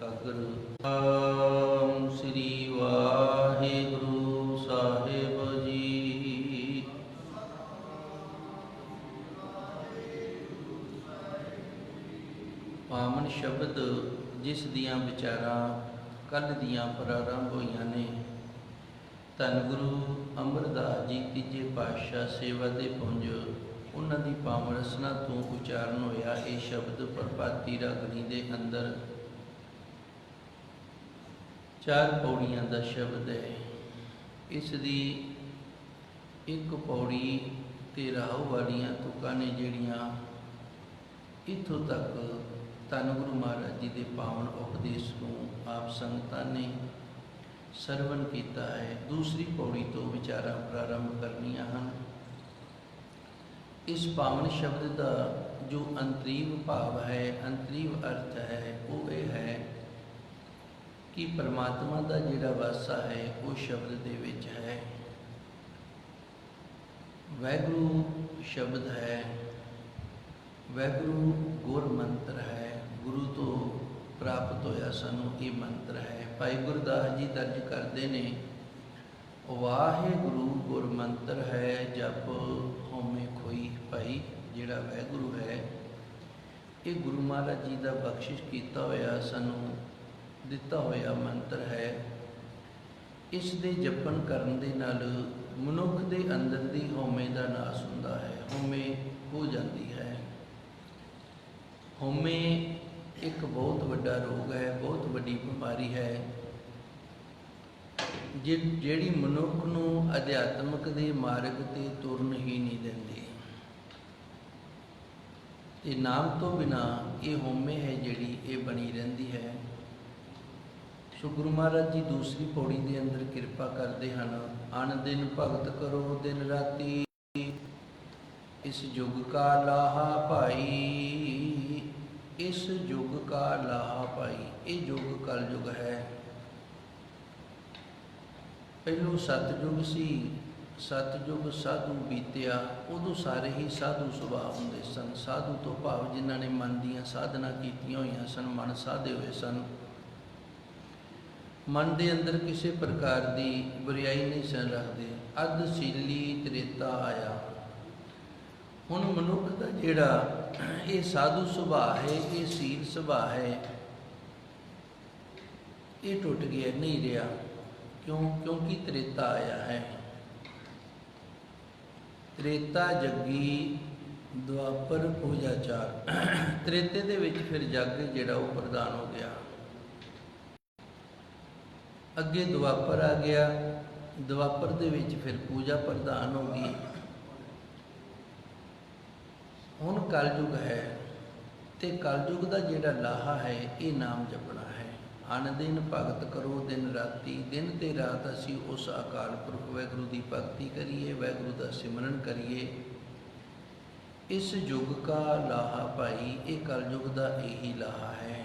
ਕਾਗਰ ਆਮ ਸ੍ਰੀ ਵਾਹਿਗੁਰੂ ਸਾਹਿਬ ਜੀ ਪਾਵਨ ਸ਼ਬਦ ਜਿਸ ਦੀਆਂ ਵਿਚਾਰਾਂ ਕੱਲ ਦੀਆਂ ਪ੍ਰਾਰੰਭ ਹੋਈਆਂ ਨੇ ਧੰਨ ਗੁਰੂ ਅਮਰਦਾਸ ਜੀ ਤੀਜੇ ਪਾਤਸ਼ਾਹ ਸੇਵਾ ਦੇ ਪੁੰਜ ਉਹਨਾਂ ਦੀ ਪਾਵਨ ਰਸਨਾ ਤੋਂ ਉਚਾਰਨ ਹੋਇਆ ਇਹ ਸ਼ਬਦ ਪ੍ਰਭਾਤੀ ਰਾਗਣੀ ਦੇ ਅੰਦਰ ਚਾਰ ਪੌੜੀਆਂ ਦਾ ਸ਼ਬਦ ਹੈ। ਇਸ ਦੀ ਇੱਕ ਪੌੜੀ ਤੇ ਰਾਹੂ ਵਾਲੀਆਂ ਤੁਕਾਂ ਨੇ ਜਿਹੜੀਆਂ ਇੱਥੋਂ ਤੱਕ ਧੰਨ ਗੁਰੂ ਮਹਾਰਾਜ ਜੀ ਦੇ ਪਾਵਨ ਉਪਦੇਸ਼ ਨੂੰ ਆਪ ਸੰਗਤਾਂ ਨੇ ਸਰਵਨ ਕੀਤਾ ਹੈ, ਦੂਸਰੀ ਪੌੜੀ ਤੋਂ ਵਿਚਾਰਾਂ ਪ੍ਰਾਰੰਭ ਕਰਨੀਆਂ ਹਨ। ਇਸ ਪਾਵਨ ਸ਼ਬਦ ਦਾ ਜੋ ਅੰਤਰੀਵ ਭਾਵ ਹੈ, ਅੰਤਰੀਵ ਅਰਥ ਹੈ, ਉਹ ਇਹ ਹੈ ਕਿ ਪਰਮਾਤਮਾ ਦਾ ਜਿਹੜਾ ਵਾਸਾ ਹੈ, ਉਹ ਸ਼ਬਦ ਦੇ ਵਿੱਚ ਹੈ। ਵੈਗੁਰੂ ਸ਼ਬਦ ਹੈ, ਵੈਗੁਰੂ ਗੁਰ ਮੰਤਰ ਹੈ। ਗੁਰੂ ਤੋਂ ਪ੍ਰਾਪਤ ਹੋਇਆ ਸਾਨੂੰ ਇਹ ਮੰਤਰ ਹੈ। ਭਾਈ ਗੁਰਦਾਸ ਜੀ ਦਰਜ ਕਰਦੇ ਨੇ, ਵਾਹਿਗੁਰੂ ਗੁਰ ਮੰਤਰ ਹੈ, ਜਪ ਹੋਮੇ ਖੋਈ ਭਾਈ, ਜਿਹੜਾ ਵੈਗੁਰੂ ਹੈ। ਇਹ ਗੁਰੂ ਮਹਾਰਾਜ ਜੀ ਦਾ ਬਖਸ਼ਿਸ਼ ਕੀਤਾ ਹੋਇਆ ਸਾਨੂੰ ਦਿੱਤਾ ਹੋਇਆ ਮੰਤਰ ਹੈ, ਇਸ ਦੇ ਜਪਨ ਕਰਨ ਦੇ ਨਾਲ ਮਨੁੱਖ ਦੇ ਅੰਦਰ ਦੀ ਹਉਮੈ ਦਾ ਨਾਸ ਹੁੰਦਾ ਹੈ, ਹਉਮੈ ਹੋ ਜਾਂਦੀ ਹੈ। ਹਉਮੈ ਇੱਕ ਬਹੁਤ ਵੱਡਾ ਰੋਗ ਹੈ, ਬਹੁਤ ਵੱਡੀ ਬਿਮਾਰੀ ਹੈ, ਜਿ- ਜਿਹੜੀ ਮਨੁੱਖ ਨੂੰ ਅਧਿਆਤਮਕ ਦੇ ਮਾਰਗ ਤੇ ਤੁਰਨ ਹੀ ਨਹੀਂ ਦਿੰਦੀ। ਤੇ ਨਾਮ ਤੋਂ ਬਿਨਾ ਇਹ ਹਉਮੈ ਹੈ ਜਿਹੜੀ ਇਹ ਬਣੀ ਰਹਿੰਦੀ ਹੈ। ਸੋ ਗੁਰੂ ਮਹਾਰਾਜ ਜੀ ਦੂਸਰੀ ਪੌੜੀ ਦੇ ਅੰਦਰ ਕਿਰਪਾ ਕਰਦੇ ਹਨ। ਅਨ ਦਿਨ ਭਗਤ ਕਰੋ, ਦਿਨ ਰਾਤੀ ਇਸ ਯੁਗ ਕਾ ਲਾਹਾ ਭਾਈ, ਇਸ ਯੁਗ ਕਾ ਲਾਹਾ ਭਾਈ, ਇਹ ਯੁਗ ਕਲ ਯੁਗ ਹੈ। ਪਹਿਲੋ ਸਤਜੁਗ ਸੀ, ਸਤਜੁਗ ਸਾਧੂ ਬੀਤਿਆ, ਉਦੋਂ ਸਾਰੇ ਹੀ ਸਾਧੂ ਸੁਭਾਅ ਹੁੰਦੇ ਸਨ। ਸਾਧੂ ਤੋਂ ਭਾਵ ਜਿਨ੍ਹਾਂ ਨੇ ਮਨ ਦੀਆਂ ਸਾਧਨਾ ਕੀਤੀਆਂ ਹੋਈਆਂ ਸਨ, ਮਨ ਸਾਧੇ ਹੋਏ ਸਨ। ਮਨ ਦੇ ਅੰਦਰ ਕਿਸੇ ਪ੍ਰਕਾਰ ਦੀ ਬੁਰੀਾਈ ਨਹੀਂ ਸਨ ਰੱਖਦੇ। ਅਧ ਸੀਲੀ ਤ੍ਰੇਤਾ ਆਇਆ। ਹੁਣ ਮਨੁੱਖ ਦਾ ਜਿਹੜਾ ਇਹ ਸਾਧੂ ਸੁਭਾਅ ਹੈ, ਇਹ ਸੀਲ ਸੁਭਾਅ ਹੈ, ਇਹ ਟੁੱਟ ਗਿਆ, ਨਹੀਂ ਰਿਹਾ। ਕਿਉਂ? ਕਿਉਂਕਿ ਤ੍ਰੇਤਾ ਆਇਆ ਹੈ। ਤ੍ਰੇਤਾ ਜੱਗੀ ਦੁਆਪਰ ਪੂਜਾ ਚਾਰ। ਤ੍ਰੇਤੇ ਦੇ ਵਿੱਚ ਫਿਰ ਜੱਗ ਜਿਹੜਾ ਉਹ ਪ੍ਰਦਾਨ ਹੋ ਗਿਆ। ਅੱਗੇ ਦੁਆਪਰ ਆ ਗਿਆ, ਦੁਆਪਰ ਦੇ ਵਿੱਚ ਫਿਰ ਪੂਜਾ ਪ੍ਰਧਾਨ ਹੋ ਗਈ। ਹੁਣ ਕਲਯੁਗ ਹੈ ਤੇ ਕਲਯੁਗ ਦਾ ਜਿਹੜਾ ਲਾਹਾ ਹੈ, ਇਹ ਨਾਮ ਜਪਣਾ ਹੈ। ਅਨ ਦਿਨ ਭਗਤ ਕਰੋ, ਦਿਨ ਰਾਤੀ, ਦਿਨ ਤੇ ਰਾਤ ਅਸੀਂ ਉਸ ਅਕਾਲ ਪੁਰਖ ਵਾਹਿਗੁਰੂ ਦੀ ਭਗਤੀ ਕਰੀਏ ਵਾਹਿਗੁਰੂ ਦਾ ਸਿਮਰਨ ਕਰੀਏ। ਇਸ ਯੁਗ ਕਾ ਲਾਹਾ ਭਾਈ, ਇਹ ਕਲਯੁਗ ਦਾ ਇਹੀ ਲਾਹਾ ਹੈ।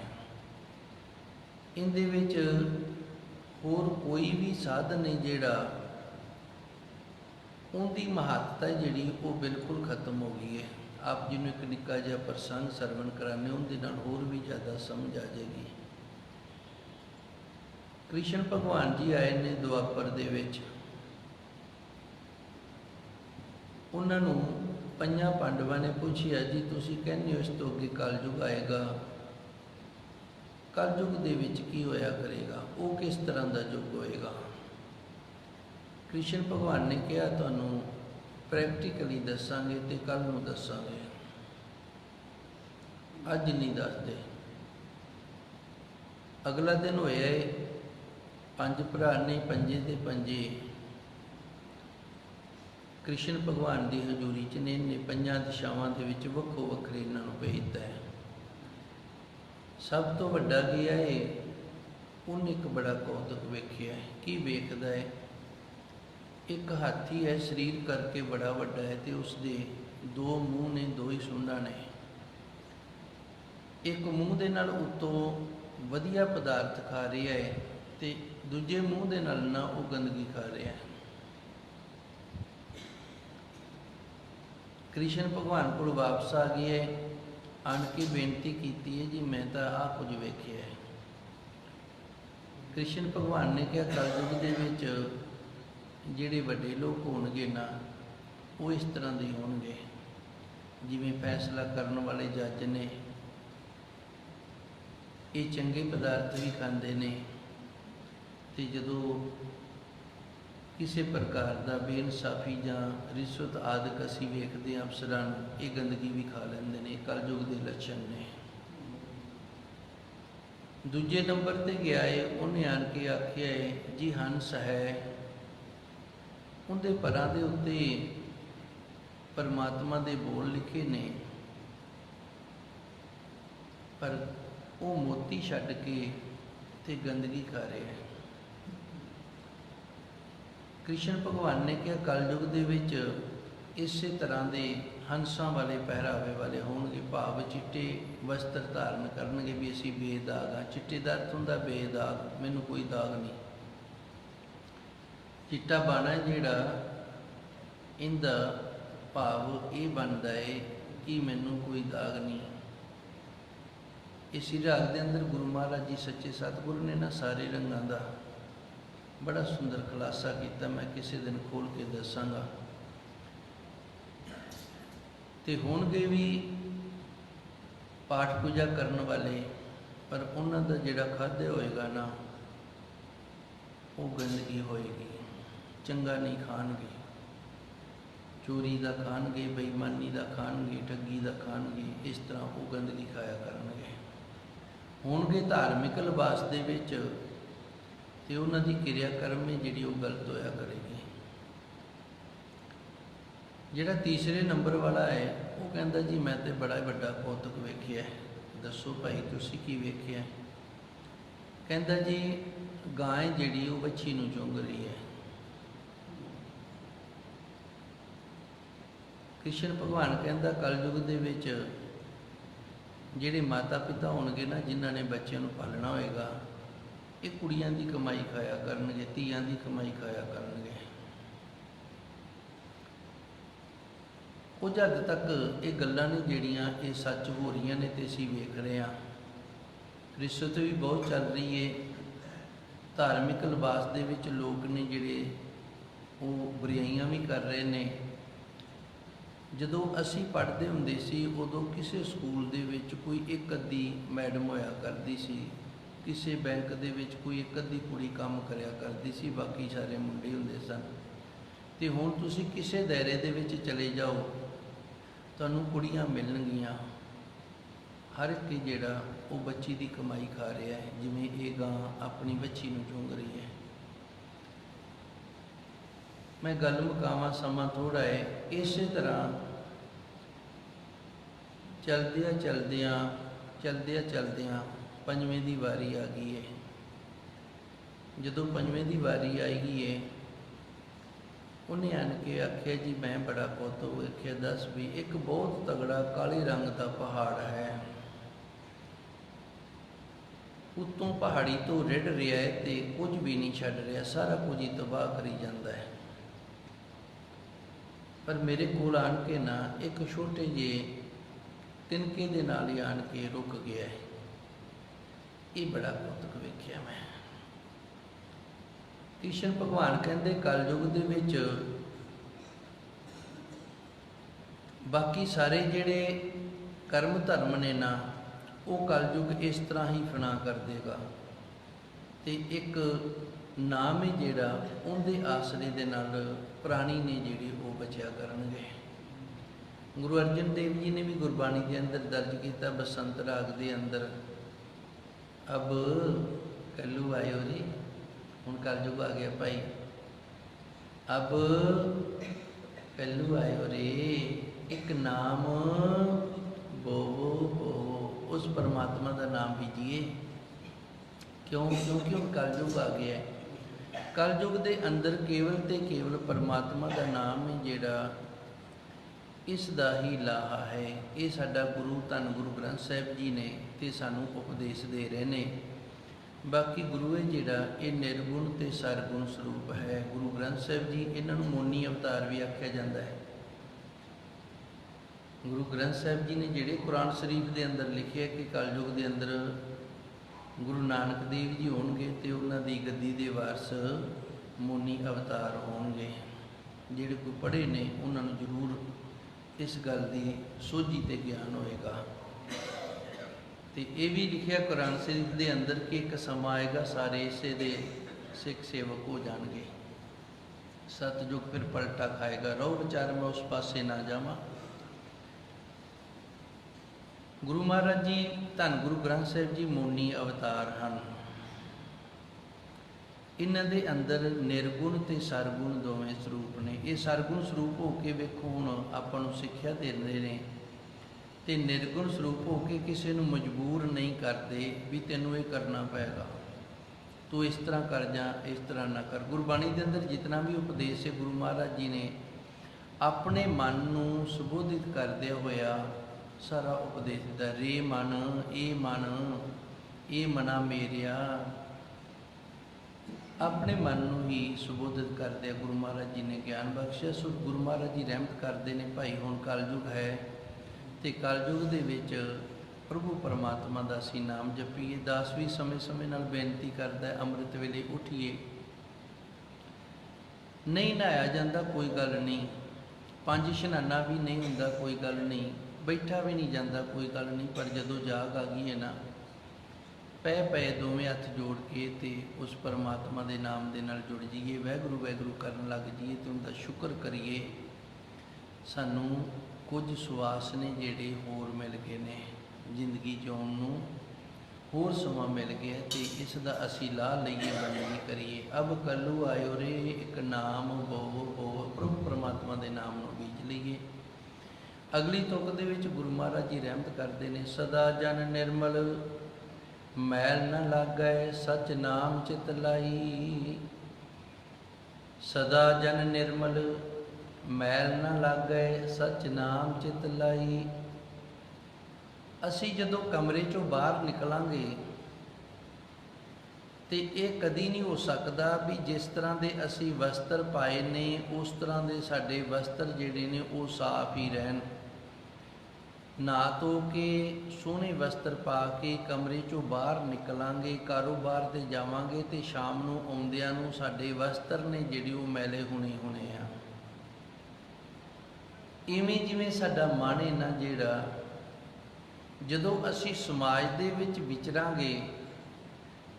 ਇਹਦੇ ਵਿੱਚ ਹੋਰ ਕੋਈ ਵੀ ਸਾਧਨ ਨਹੀਂ ਜਿਹੜਾ ਉਹਦੀ ਮਹੱਤਤਾ ਜਿਹੜੀ ਉਹ ਬਿਲਕੁਲ ਖਤਮ ਹੋ ਗਈ ਹੈ। ਆਪ ਜੀ ਨੂੰ ਇੱਕ ਨਿੱਕਾ ਜਿਹਾ ਪ੍ਰਸੰਗ ਸਰਵਣ ਕਰਾਣੇ ਉਹਦੇ ਨਾਲ ਹੋਰ ਵੀ ਜ਼ਿਆਦਾ ਸਮਝ ਆ ਜਾਏਗੀ। ਕ੍ਰਿਸ਼ਨ ਭਗਵਾਨ ਜੀ ਆਏ ਨੇ ਦੁਆਪਰ ਦੇ ਵਿੱਚ। ਉਹਨਾਂ ਨੂੰ ਪੰਜਾਂ ਪਾਂਡਵਾਂ ਨੇ ਪੁੱਛਿਆ, ਜੀ, ਤੁਸੀਂ ਕਹਿੰਦੇ ਹੋ ਇਸ ਤੋਂ ਅੱਗੇ ਕਲਯੁਗ ਆਏਗਾ? ਕਲਯੁਗ ਦੇ ਵਿੱਚ ਕੀ ਹੋਇਆ ਕਰੇਗਾ? ਉਹ ਕਿਸ ਤਰ੍ਹਾਂ ਦਾ ਯੁੱਗ ਹੋਏਗਾ? ਕ੍ਰਿਸ਼ਨ ਭਗਵਾਨ ਨੇ ਕਿਹਾ, ਤੁਹਾਨੂੰ ਪ੍ਰੈਕਟੀਕਲੀ ਦੱਸਾਂਗੇ ਤੇ ਕੱਲ ਨੂੰ ਦੱਸਾਂਗੇ। ਅੱਜ ਨਹੀਂ ਦੱਸਦੇ। ਅਗਲਾ ਦਿਨ ਹੋਇਆ ਏ। ਪੰਜ ਭਰਾ ਨੇ ਪੰਜੇ ਤੇ ਪੰਜੇ। ਕ੍ਰਿਸ਼ਨ ਭਗਵਾਨ ਦੀ ਹਜ਼ੂਰੀ ਚ ਨੇ ਨੇ ਪੰਜਾਂ ਦਿਸ਼ਾਵਾਂ ਦੇ ਵਿੱਚ ਵੱਖੋ ਵੱਖਰੇ ਇਹਨਾਂ ਨੂੰ ਭੇਜਦਾ ਹੈ। ਸਭ ਤੋਂ ਵੱਡਾ ਗਿਆ ਇਹ? ਉਹਨੇ ਇੱਕ ਬੜਾ ਕੌਤਕ ਵੇਖਿਆ ਕੀ ਵੇਖਦਾ ਹੈ? ਇੱਕ ਹਾਥੀ ਹੈ, ਸਰੀਰ ਕਰਕੇ ਬੜਾ ਵੱਡਾ ਹੈ ਤੇ ਉਸ ਦੇ ਦੋ ਮੂੰਹ ਨੇ, ਦੋ ਹੀ ਸੁੰਡਾਂ ਨੇ। ਇੱਕ ਮੂੰਹ ਦੇ ਨਾਲ ਉਤੋਂ ਵਧੀਆ ਪਦਾਰਥ ਖਾ ਰਿਹਾ ਹੈ ਤੇ ਦੂਜੇ ਮੂੰਹ ਦੇ ਨਾਲ ਨਾ ਉਹ ਗੰਦਗੀ ਖਾ ਰਿਹਾ ਹੈ। ਕ੍ਰਿਸ਼ਨ ਭਗਵਾਨ ਕੋਲ ਵਾਪਸ ਆ ਗਏ ਹੈ। ਆਣ ਕੇ ਬੇਨਤੀ ਕੀਤੀ ਹੈ ਜੀ, ਮੈਂ ਤਾਂ ਆਹ ਕੁਝ ਵੇਖਿਆ ਹੈ। ਕ੍ਰਿਸ਼ਨ ਭਗਵਾਨ ਨੇ ਕਿਹਾ, ਕਲਯੁਗ ਦੇ ਵਿੱਚ ਜਿਹੜੇ ਵੱਡੇ ਲੋਕ ਹੋਣਗੇ ਨਾ, ਉਹ ਇਸ ਤਰ੍ਹਾਂ ਦੇ ਹੋਣਗੇ, ਜਿਵੇਂ ਫੈਸਲਾ ਕਰਨ ਵਾਲੇ ਜੱਜ ਨੇ। ਇਹ ਚੰਗੇ ਪਦਾਰਥ ਵੀ ਖਾਂਦੇ ਨੇ ਤੇ ਜਦੋਂ ਕਿਸੇ ਪ੍ਰਕਾਰ ਦਾ ਬੇਇਨਸਾਫੀ ਜਾਂ ਰਿਸ਼ਵਤ ਆਦਿਕ ਅਸੀਂ ਵੇਖਦੇ ਹਾਂ, ਅਫਸਰਾਂ ਨੂੰ। ਇਹ ਗੰਦਗੀ ਵੀ ਖਾ ਲੈਂਦੇ ਨੇ, ਇਹ ਕਲਯੁਗ ਦੇ ਲੱਛਣ ਨੇ। ਦੂਜੇ ਨੰਬਰ ਤੇ ਗਿਆ ਏ, ਉਹਨੇ ਆਣ ਕੇ ਆਖਿਆ ਏ, ਜੀ ਹੰਸ ਹੈ। ਉਹਦੇ ਪਰਾਂ ਦੇ ਉੱਤੇ ਪਰਮਾਤਮਾ ਦੇ ਬੋਲ ਲਿਖੇ ਨੇ। ਪਰ ਉਹ ਮੋਤੀ ਛੱਡ ਕੇ ਤੇ ਗੰਦਗੀ ਖਾ ਰਿਹਾ ਹੈ। ਕ੍ਰਿਸ਼ਨ ਭਗਵਾਨ ਨੇ ਕਿਹਾ, ਕਲਯੁਗ ਦੇ ਵਿੱਚ ਇਸੇ ਤਰ੍ਹਾਂ ਦੇ ਹੰਸਾਂ ਵਾਲੇ, ਪਹਿਰਾਵੇ ਵਾਲੇ ਹੋਣਗੇ। ਭਾਵ ਚਿੱਟੇ ਵਸਤਰ ਧਾਰਨ ਕਰਨਗੇ ਵੀ ਅਸੀਂ ਬੇਦਾਗ ਆ ਚਿੱਟੇ ਦਾ ਅਰਥ ਹੁੰਦਾ, ਬੇਦਾਗ, ਮੈਨੂੰ ਕੋਈ ਦਾਗ ਨਹੀਂ। ਚਿੱਟਾ ਬਾਣਾ ਜਿਹੜਾ ਇਹਦਾ ਭਾਵ ਇਹ ਬਣਦਾ ਏ ਕਿ ਮੈਨੂੰ ਕੋਈ ਦਾਗ ਨਹੀਂ। ਇਸ ਰਾਗ ਦੇ ਅੰਦਰ ਗੁਰੂ ਮਹਾਰਾਜ ਜੀ ਸੱਚੇ ਸਤਿਗੁਰੂ ਨੇ ਨਾ ਸਾਰੇ ਰੰਗਾਂ ਦਾ ਬੜਾ ਸੁੰਦਰ ਖੁਲਾਸਾ ਕੀਤਾ, ਮੈਂ ਕਿਸੇ ਦਿਨ ਖੋਲ ਕੇ ਦੱਸਾਂਗਾ। ਤੇ ਹੋਣਗੇ ਵੀ ਪਾਠ ਪੂਜਾ ਕਰਨ ਵਾਲੇ, ਪਰ ਉਹਨਾਂ ਦਾ ਜਿਹੜਾ ਖਾਧਿਆ ਹੋਏਗਾ ਨਾ, ਉਹ ਗੰਦਗੀ ਹੋਏਗੀ, ਚੰਗਾ ਨਹੀਂ ਖਾਣਗੇ। ਚੋਰੀ ਦਾ ਖਾਣਗੇ, ਬੇਈਮਾਨੀ ਦਾ ਖਾਣਗੇ, ਠੱਗੀ ਦਾ ਖਾਣਗੇ, ਇਸ ਤਰ੍ਹਾਂ ਉਹ ਗੰਦਗੀ ਖਾਇਆ ਕਰਨਗੇ। ਹੋਣਗੇ ਧਾਰਮਿਕ ਲਿਬਾਸ ਦੇ ਵਿੱਚ ਤੇ ਉਹਨਾਂ ਦੀ ਕਿਰਿਆ ਕਰਮ ਹੈ ਜਿਹੜੀ ਉਹ ਗਲਤ ਹੋਇਆ ਕਰੇਗੀ। ਜਿਹੜਾ ਤੀਸਰੇ ਨੰਬਰ ਵਾਲਾ ਹੈ, ਉਹ ਕਹਿੰਦਾ ਜੀ, ਮੈਂ ਤੇ ਬੜਾ ਵੱਡਾ ਕੌਤਕ ਵੇਖਿਆ ਦੱਸੋ ਭਾਈ, ਤੁਸੀਂ ਕੀ ਵੇਖਿਆ? ਕਹਿੰਦਾ ਜੀ, ਗਾਂ ਜਿਹੜੀ ਉਹ ਬੱਚੀ ਨੂੰ ਚੁੰਗ ਰਹੀ ਹੈ। ਕ੍ਰਿਸ਼ਨ ਭਗਵਾਨ ਕਹਿੰਦਾ, ਕਲਯੁਗ ਦੇ ਵਿੱਚ ਜਿਹੜੇ ਮਾਤਾ ਪਿਤਾ ਹੋਣਗੇ ਨਾ, ਜਿਨ੍ਹਾਂ ਨੇ ਬੱਚਿਆਂ ਨੂੰ ਪਾਲਣਾ ਹੋਏਗਾ ਇਹ ਕੁੜੀਆਂ ਦੀ ਕਮਾਈ ਖਾਇਆ ਕਰਨਗੇ, ਧੀਆਂ ਦੀ ਕਮਾਈ ਖਾਇਆ ਕਰਨਗੇ। ਕੁਝ ਹੱਦ ਤੱਕ ਇਹ ਗੱਲਾਂ ਨੇ ਜਿਹੜੀਆਂ ਇਹ ਸੱਚ ਹੋ ਰਹੀਆਂ ਨੇ ਤੇ ਅਸੀਂ ਵੇਖ ਰਹੇ ਹਾਂ। ਰਿਸ਼ਵਤ ਵੀ ਬਹੁਤ ਚੱਲ ਰਹੀ ਏ। ਧਾਰਮਿਕ ਲਿਬਾਸ ਦੇ ਵਿੱਚ ਲੋਕ ਨੇ ਜਿਹੜੇ ਉਹ ਬੁਰਾਈਆਂ ਵੀ ਕਰ ਰਹੇ ਨੇ। ਜਦੋਂ ਅਸੀਂ ਪੜ੍ਹਦੇ ਹੁੰਦੇ ਸੀ, ਉਦੋਂ ਕਿਸੇ ਸਕੂਲ ਦੇ ਵਿੱਚ ਕੋਈ ਇੱਕ ਅੱਧੀ ਮੈਡਮ ਹੋਇਆ ਕਰਦੀ ਸੀ। ਕਿਸੇ ਬੈਂਕ ਦੇ ਵਿੱਚ ਕੋਈ ਇੱਕ ਅੱਧੀ ਕੁੜੀ ਕੰਮ ਕਰਿਆ ਕਰਦੀ ਸੀ, ਬਾਕੀ ਸਾਰੇ ਮੁੰਡੇ ਹੁੰਦੇ ਸਨ। ਤੇ ਹੁਣ ਤੁਸੀਂ ਕਿਸੇ ਦਾਇਰੇ ਦੇ ਵਿੱਚ ਚਲੇ ਜਾਓ, ਤੁਹਾਨੂੰ ਕੁੜੀਆਂ ਮਿਲਣਗੀਆਂ। ਹਰ ਇੱਕ ਜਿਹੜਾ ਉਹ ਬੱਚੀ ਦੀ ਕਮਾਈ ਖਾ ਰਿਹਾ ਹੈ, ਜਿਵੇਂ ਇਹ ਗਾਂ ਆਪਣੀ ਬੱਚੀ ਨੂੰ ਚੁੰਗ ਰਹੀ ਹੈ। ਮੈਂ ਗੱਲ ਮੁਕਾਵਾਂ ਸਮਾਂ ਥੋੜਾ ਹੈ, ਇਸੇ ਤਰ੍ਹਾਂ ਚਲਦਿਆਂ ਚਲਦਿਆਂ ਚਲਦਿਆਂ ਚਲਦਿਆਂ ਪੰਜਵੇਂ ਦੀ ਵਾਰੀ ਆ ਗਈ ਹੈ ਜਦੋਂ ਪੰਜਵੇਂ ਦੀ ਵਾਰੀ ਆਏਗੀ ਏ, ਉਹਨੇ ਆਣ ਕੇ ਆਖਿਆ, ਜੀ, ਮੈਂ ਬੜਾ ਪੁੱਤ ਵੇਖਿਆ ਦੱਸ ਵੀ, ਇੱਕ ਬਹੁਤ ਤਗੜਾ ਕਾਲੇ ਰੰਗ ਦਾ ਪਹਾੜ ਹੈ। ਉੱਤੋਂ ਪਹਾੜੀ ਤੋਂ ਰਿੜ ਰਿਹਾ ਹੈ ਤੇ ਕੁਝ ਵੀ ਨਹੀਂ ਛੱਡ ਰਿਹਾ। ਸਾਰਾ ਕੁਝ ਹੀ ਤਬਾਹ ਕਰੀ ਜਾਂਦਾ ਹੈ। ਪਰ ਮੇਰੇ ਕੋਲ ਆਣ ਕੇ ਨਾ ਇੱਕ ਛੋਟੇ ਜਿਹੇ ਤਿਨਕੇ ਦੇ ਨਾਲ ਹੀ ਆਣ ਕੇ ਰੁਕ ਗਿਆ ਹੈ। ਇਹ ਬੜਾ ਕੌਤਕ ਵੇਖਿਆ ਮੈਂ। ਕ੍ਰਿਸ਼ਨ ਭਗਵਾਨ ਕਹਿੰਦੇ, ਕਲਯੁਗ ਦੇ ਵਿੱਚ ਬਾਕੀ ਸਾਰੇ ਜਿਹੜੇ ਕਰਮ ਧਰਮ ਨੇ ਨਾ, ਉਹ ਕਲਯੁਗ ਇਸ ਤਰ੍ਹਾਂ ਹੀ ਫਨਾ ਕਰ ਦੇਗਾ। ਤੇ ਇੱਕ ਨਾਮ ਹੈ ਜਿਹੜਾ, ਉਹਦੇ ਆਸਰੇ ਦੇ ਨਾਲ ਪ੍ਰਾਣੀ ਨੇ ਜਿਹੜੇ ਉਹ ਬਚਿਆ ਕਰਨਗੇ। ਗੁਰੂ ਅਰਜਨ ਦੇਵ ਜੀ ਨੇ ਵੀ ਗੁਰਬਾਣੀ ਦੇ ਅੰਦਰ ਦਰਜ ਕੀਤਾ, ਬਸੰਤ ਰਾਗ ਦੇ ਅੰਦਰ। ਅਬ ਕੱਲੂ ਆਇਓ ਜੀ ਹੁਣ ਕਲਯੁਗ ਆ ਗਿਆ ਭਾਈ ਅਬ ਕੱਲੂ ਆਇਓ ਰੇ ਇੱਕ ਨਾਮ ਬੋਵੋ ਬੋਵੋ ਉਸ ਪਰਮਾਤਮਾ ਦਾ ਨਾਮ ਬੀਜੀਏ ਕਿਉਂ ਕਿਉਂਕਿ ਉਹ ਕਲਯੁਗ ਆ ਗਿਆ ਹੈ ਕਲਯੁਗ ਦੇ ਅੰਦਰ ਕੇਵਲ ਤੇ ਕੇਵਲ ਪਰਮਾਤਮਾ ਦਾ ਨਾਮ ਹੈ ਜਿਹੜਾ ਇਸ ਦਾ ਹੀ ਲਾਹਾ ਹੈ ਇਹ ਸਾਡਾ ਗੁਰੂ ਧੰਨ ਗੁਰੂ ਗ੍ਰੰਥ ਸਾਹਿਬ ਜੀ ਨੇ ਤੇ ਸਾਨੂੰ ਉਪਦੇਸ਼ ਦੇ ਰਹੇ ਨੇ। ਬਾਕੀ ਗੁਰੂ ਹੈ ਜਿਹੜਾ, ਇਹ ਨਿਰਗੁਣ ਤੇ ਸਰਗੁਣ ਸਰੂਪ ਹੈ। ਗੁਰੂ ਗ੍ਰੰਥ ਸਾਹਿਬ ਜੀ ਇਹਨਾਂ ਨੂੰ ਮੋਨੀ ਅਵਤਾਰ ਵੀ ਆਖਿਆ ਜਾਂਦਾ ਹੈ। ਗੁਰੂ ਗ੍ਰੰਥ ਸਾਹਿਬ ਜੀ ਨੇ ਜਿਹੜੇ ਕੁਰਾਨ ਸ਼ਰੀਫ ਦੇ ਅੰਦਰ ਲਿਖਿਆ ਕਿ ਕਲਯੁਗ ਦੇ ਅੰਦਰ ਗੁਰੂ ਨਾਨਕ ਦੇਵ ਜੀ ਹੋਣਗੇ ਤੇ ਉਹਨਾਂ ਦੀ ਗੱਦੀ ਦੇ ਵਾਰਸ ਮੋਨੀ ਅਵਤਾਰ ਹੋਣਗੇ। ਜਿਹੜੇ ਕੋਈ ਪੜ੍ਹੇ ਨੇ, ਉਹਨਾਂ ਨੂੰ ਜ਼ਰੂਰ ਇਸ ਗੱਲ ਦੀ ਸੋਝੀ ਤੇ ਗਿਆਨ ਹੋਏਗਾ। ਤੇ ਇਹ ਵੀ ਲਿਖਿਆ ਕੁਰਾਨ ਸ਼ਰੀਫ ਦੇ ਅੰਦਰ ਕਿ ਇੱਕ ਸਮਾਂ ਆਏਗਾ, ਸਾਰੇ ਇਸੇ ਦੇ ਸਿੱਖ ਸੇਵਕ ਹੋ ਜਾਣਗੇ। ਸਤਜੁਗ ਫਿਰ ਪਲਟਾ ਖਾਏਗਾ। ਰੋ ਵਿਚਾਰ, ਮੈਂ ਉਸ ਪਾਸੇ ਨਾ ਜਾਵਾਂ। ਗੁਰੂ ਮਹਾਰਾਜ ਜੀ, ਧੰਨ ਗੁਰੂ ਗ੍ਰੰਥ ਸਾਹਿਬ ਜੀ, ਮੋਨੀ ਅਵਤਾਰ ਹਨ। ਇਹਨਾਂ ਦੇ ਅੰਦਰ ਨਿਰਗੁਣ ਤੇ ਸਰਗੁਣ ਦੋਵੇਂ ਸਰੂਪ ਨੇ। ਇਹ ਸਰਗੁਣ ਸਰੂਪ ਹੋ ਕੇ ਵੇਖੋ, ਹੁਣ ਆਪਾਂ ਨੂੰ ਸਿੱਖਿਆ ਦਿੰਦੇ ਨੇ। ਤੇ ਨਿਰਗੁਣ ਸਰੂਪ ਹੋ ਕੇ ਕਿਸੇ ਨੂੰ ਮਜਬੂਰ ਨਹੀਂ ਕਰਦੇ ਵੀ ਤੈਨੂੰ ਇਹ ਕਰਨਾ ਪਏਗਾ। ਤੂੰ ਇਸ ਤਰ੍ਹਾਂ ਕਰ ਜਾ ਇਸ ਤਰ੍ਹਾਂ ਨਾ ਕਰ। ਗੁਰਬਾਣੀ ਦੇ ਅੰਦਰ ਜਿਤਨਾ ਵੀ ਉਪਦੇਸ਼ ਹੈ, ਗੁਰੂ ਮਹਾਰਾਜ ਜੀ ਨੇ ਆਪਣੇ ਮਨ ਨੂੰ ਸੁਬੋਧਿਤ ਕਰਦਿਆਂ ਹੋਇਆ ਸਾਰਾ ਉਪਦੇਸ਼ ਦਿੱਤਾ। ਰੇ ਮਨ ਇਹ ਮਨ ਇਹ ਮਨਾ ਮੇਰਿਆ। ਆਪਣੇ ਮਨ ਨੂੰ ਹੀ ਸੁਬੋਧਿਤ ਕਰਦੇ ਗੁਰੂ ਮਹਾਰਾਜ ਜੀ ਨੇ ਗਿਆਨ ਬਖਸ਼ਿਆ। ਸੋ ਗੁਰੂ ਮਹਾਰਾਜ ਜੀ ਰਹਿਮਤ ਕਰਦੇ ਨੇ, ਭਾਈ ਹੁਣ ਕਲਯੁਗ ਹੈ। ਤੇ ਕਲਯੁਗ ਦੇ ਵਿੱਚ ਪ੍ਰਭੂ ਪਰਮਾਤਮਾ ਦਾ ਅਸੀਂ ਨਾਮ ਜਪੀਏ, ਦਾਸ ਵੀ ਸਮੇਂ-ਸਮੇਂ ਨਾਲ ਬੇਨਤੀ ਕਰਦਾ ਹੈ, ਅੰਮ੍ਰਿਤ ਵੇਲੇ ਉਠੀਏ। ਨਹੀਂ ਨਹਾਇਆ ਜਾਂਦਾ ਕੋਈ ਗੱਲ ਨਹੀਂ। ਪੰਜ ਇਸ਼ਨਾਨਾ ਵੀ ਨਹੀਂ ਹੁੰਦਾ ਕੋਈ ਗੱਲ ਨਹੀਂ। ਬੈਠਾ ਵੀ ਨਹੀਂ ਜਾਂਦਾ ਕੋਈ ਗੱਲ ਨਹੀਂ, ਪਰ ਜਦੋਂ ਜਾਗ ਆ ਗਈ ਹੈ ਨਾ, ਪੈ ਪੈ ਦੋਵੇਂ ਹੱਥ ਜੋੜ ਕੇ ਤੇ ਉਸ ਪਰਮਾਤਮਾ ਦੇ ਨਾਮ ਦੇ ਨਾਲ ਜੁੜ ਜਾਈਏ, ਵਾਹਿਗੁਰੂ ਵਾਹਿਗੁਰੂ ਕਰਨ ਲੱਗ ਜਾਈਏ ਤੇ ਉਹਦਾ ਸ਼ੁਕਰ ਕਰੀਏ। ਸਾਨੂੰ ਕੁਝ ਸੁਆਸ ਨੇ ਜਿਹੜੇ ਹੋਰ ਮਿਲ ਗਏ ਨੇ, ਜ਼ਿੰਦਗੀ ਜਿਉਣ ਨੂੰ ਹੋਰ ਸਮਾਂ ਮਿਲ ਗਿਆ ਤੇ ਇਸ ਦਾ ਅਸੀਂ ਲਾ ਲਈਏ ਬੰਦਗੀ ਕਰੀਏ। ਅਬ ਕੱਲੂ ਆਇਓ ਰੇ, ਇੱਕ ਨਾਮ ਬੋ ਬੋ ਪ੍ਰਭੂ ਪਰਮਾਤਮਾ ਦੇ ਨਾਮ ਨੂੰ ਬੀਜ ਲਈਏ। ਅਗਲੀ ਤੁਕ ਦੇ ਵਿੱਚ ਗੁਰੂ ਮਹਾਰਾਜ ਜੀ ਰਹਿਮਤ ਕਰਦੇ ਨੇ, ਸਦਾ ਜਨ ਨਿਰਮਲ, ਮੈਲ ਨ ਲਾਗੈ, ਸਚ ਨਾਮ ਚਿਤ ਲਾਈ। ਸਦਾ ਜਨ ਨਿਰਮਲ ਮੈਲ ਨ ਲਾਗੈ, ਸਚ ਨਾਮ ਚਿਤ ਲਾਈ। ਅਸੀਂ ਜਦੋਂ ਕਮਰੇ ਚੋਂ ਬਾਹਰ ਨਿਕਲਾਂਗੇ, ਤੇ ਇਹ ਕਦੀ ਨਹੀਂ ਹੋ ਸਕਦਾ ਵੀ ਜਿਸ ਤਰ੍ਹਾਂ ਦੇ ਅਸੀਂ ਵਸਤਰ ਪਾਏ ਨੇ, ਉਸ ਤਰ੍ਹਾਂ ਦੇ ਸਾਡੇ ਵਸਤਰ ਜਿਹੜੇ ਨੇ, ਉਹ ਸਾਫ਼ ਹੀ ਰਹਿਣ। ਨਾ ਧੋ ਕੇ, ਸੋਹਣੇ ਵਸਤਰ ਪਾ ਕੇ ਕਮਰੇ ਚੋਂ ਬਾਹਰ ਨਿਕਲਾਂਗੇ, ਕਾਰੋਬਾਰ ਤੇ ਜਾਵਾਂਗੇ ਤੇ ਸ਼ਾਮ ਨੂੰ ਆਉਂਦਿਆਂ ਨੂੰ ਸਾਡੇ ਵਸਤਰ ਨੇ ਜਿਹੜੇ ਉਹ ਮੈਲੇ ਹੋਣੇ ਹੋਣੇ ਆ। ਇਵੇਂ ਜਿਵੇਂ ਸਾਡਾ ਮਨ ਹੈ ਨਾ ਜਿਹੜਾ, ਜਦੋਂ ਅਸੀਂ ਸਮਾਜ ਦੇ ਵਿੱਚ ਵਿਚਰਾਂਗੇ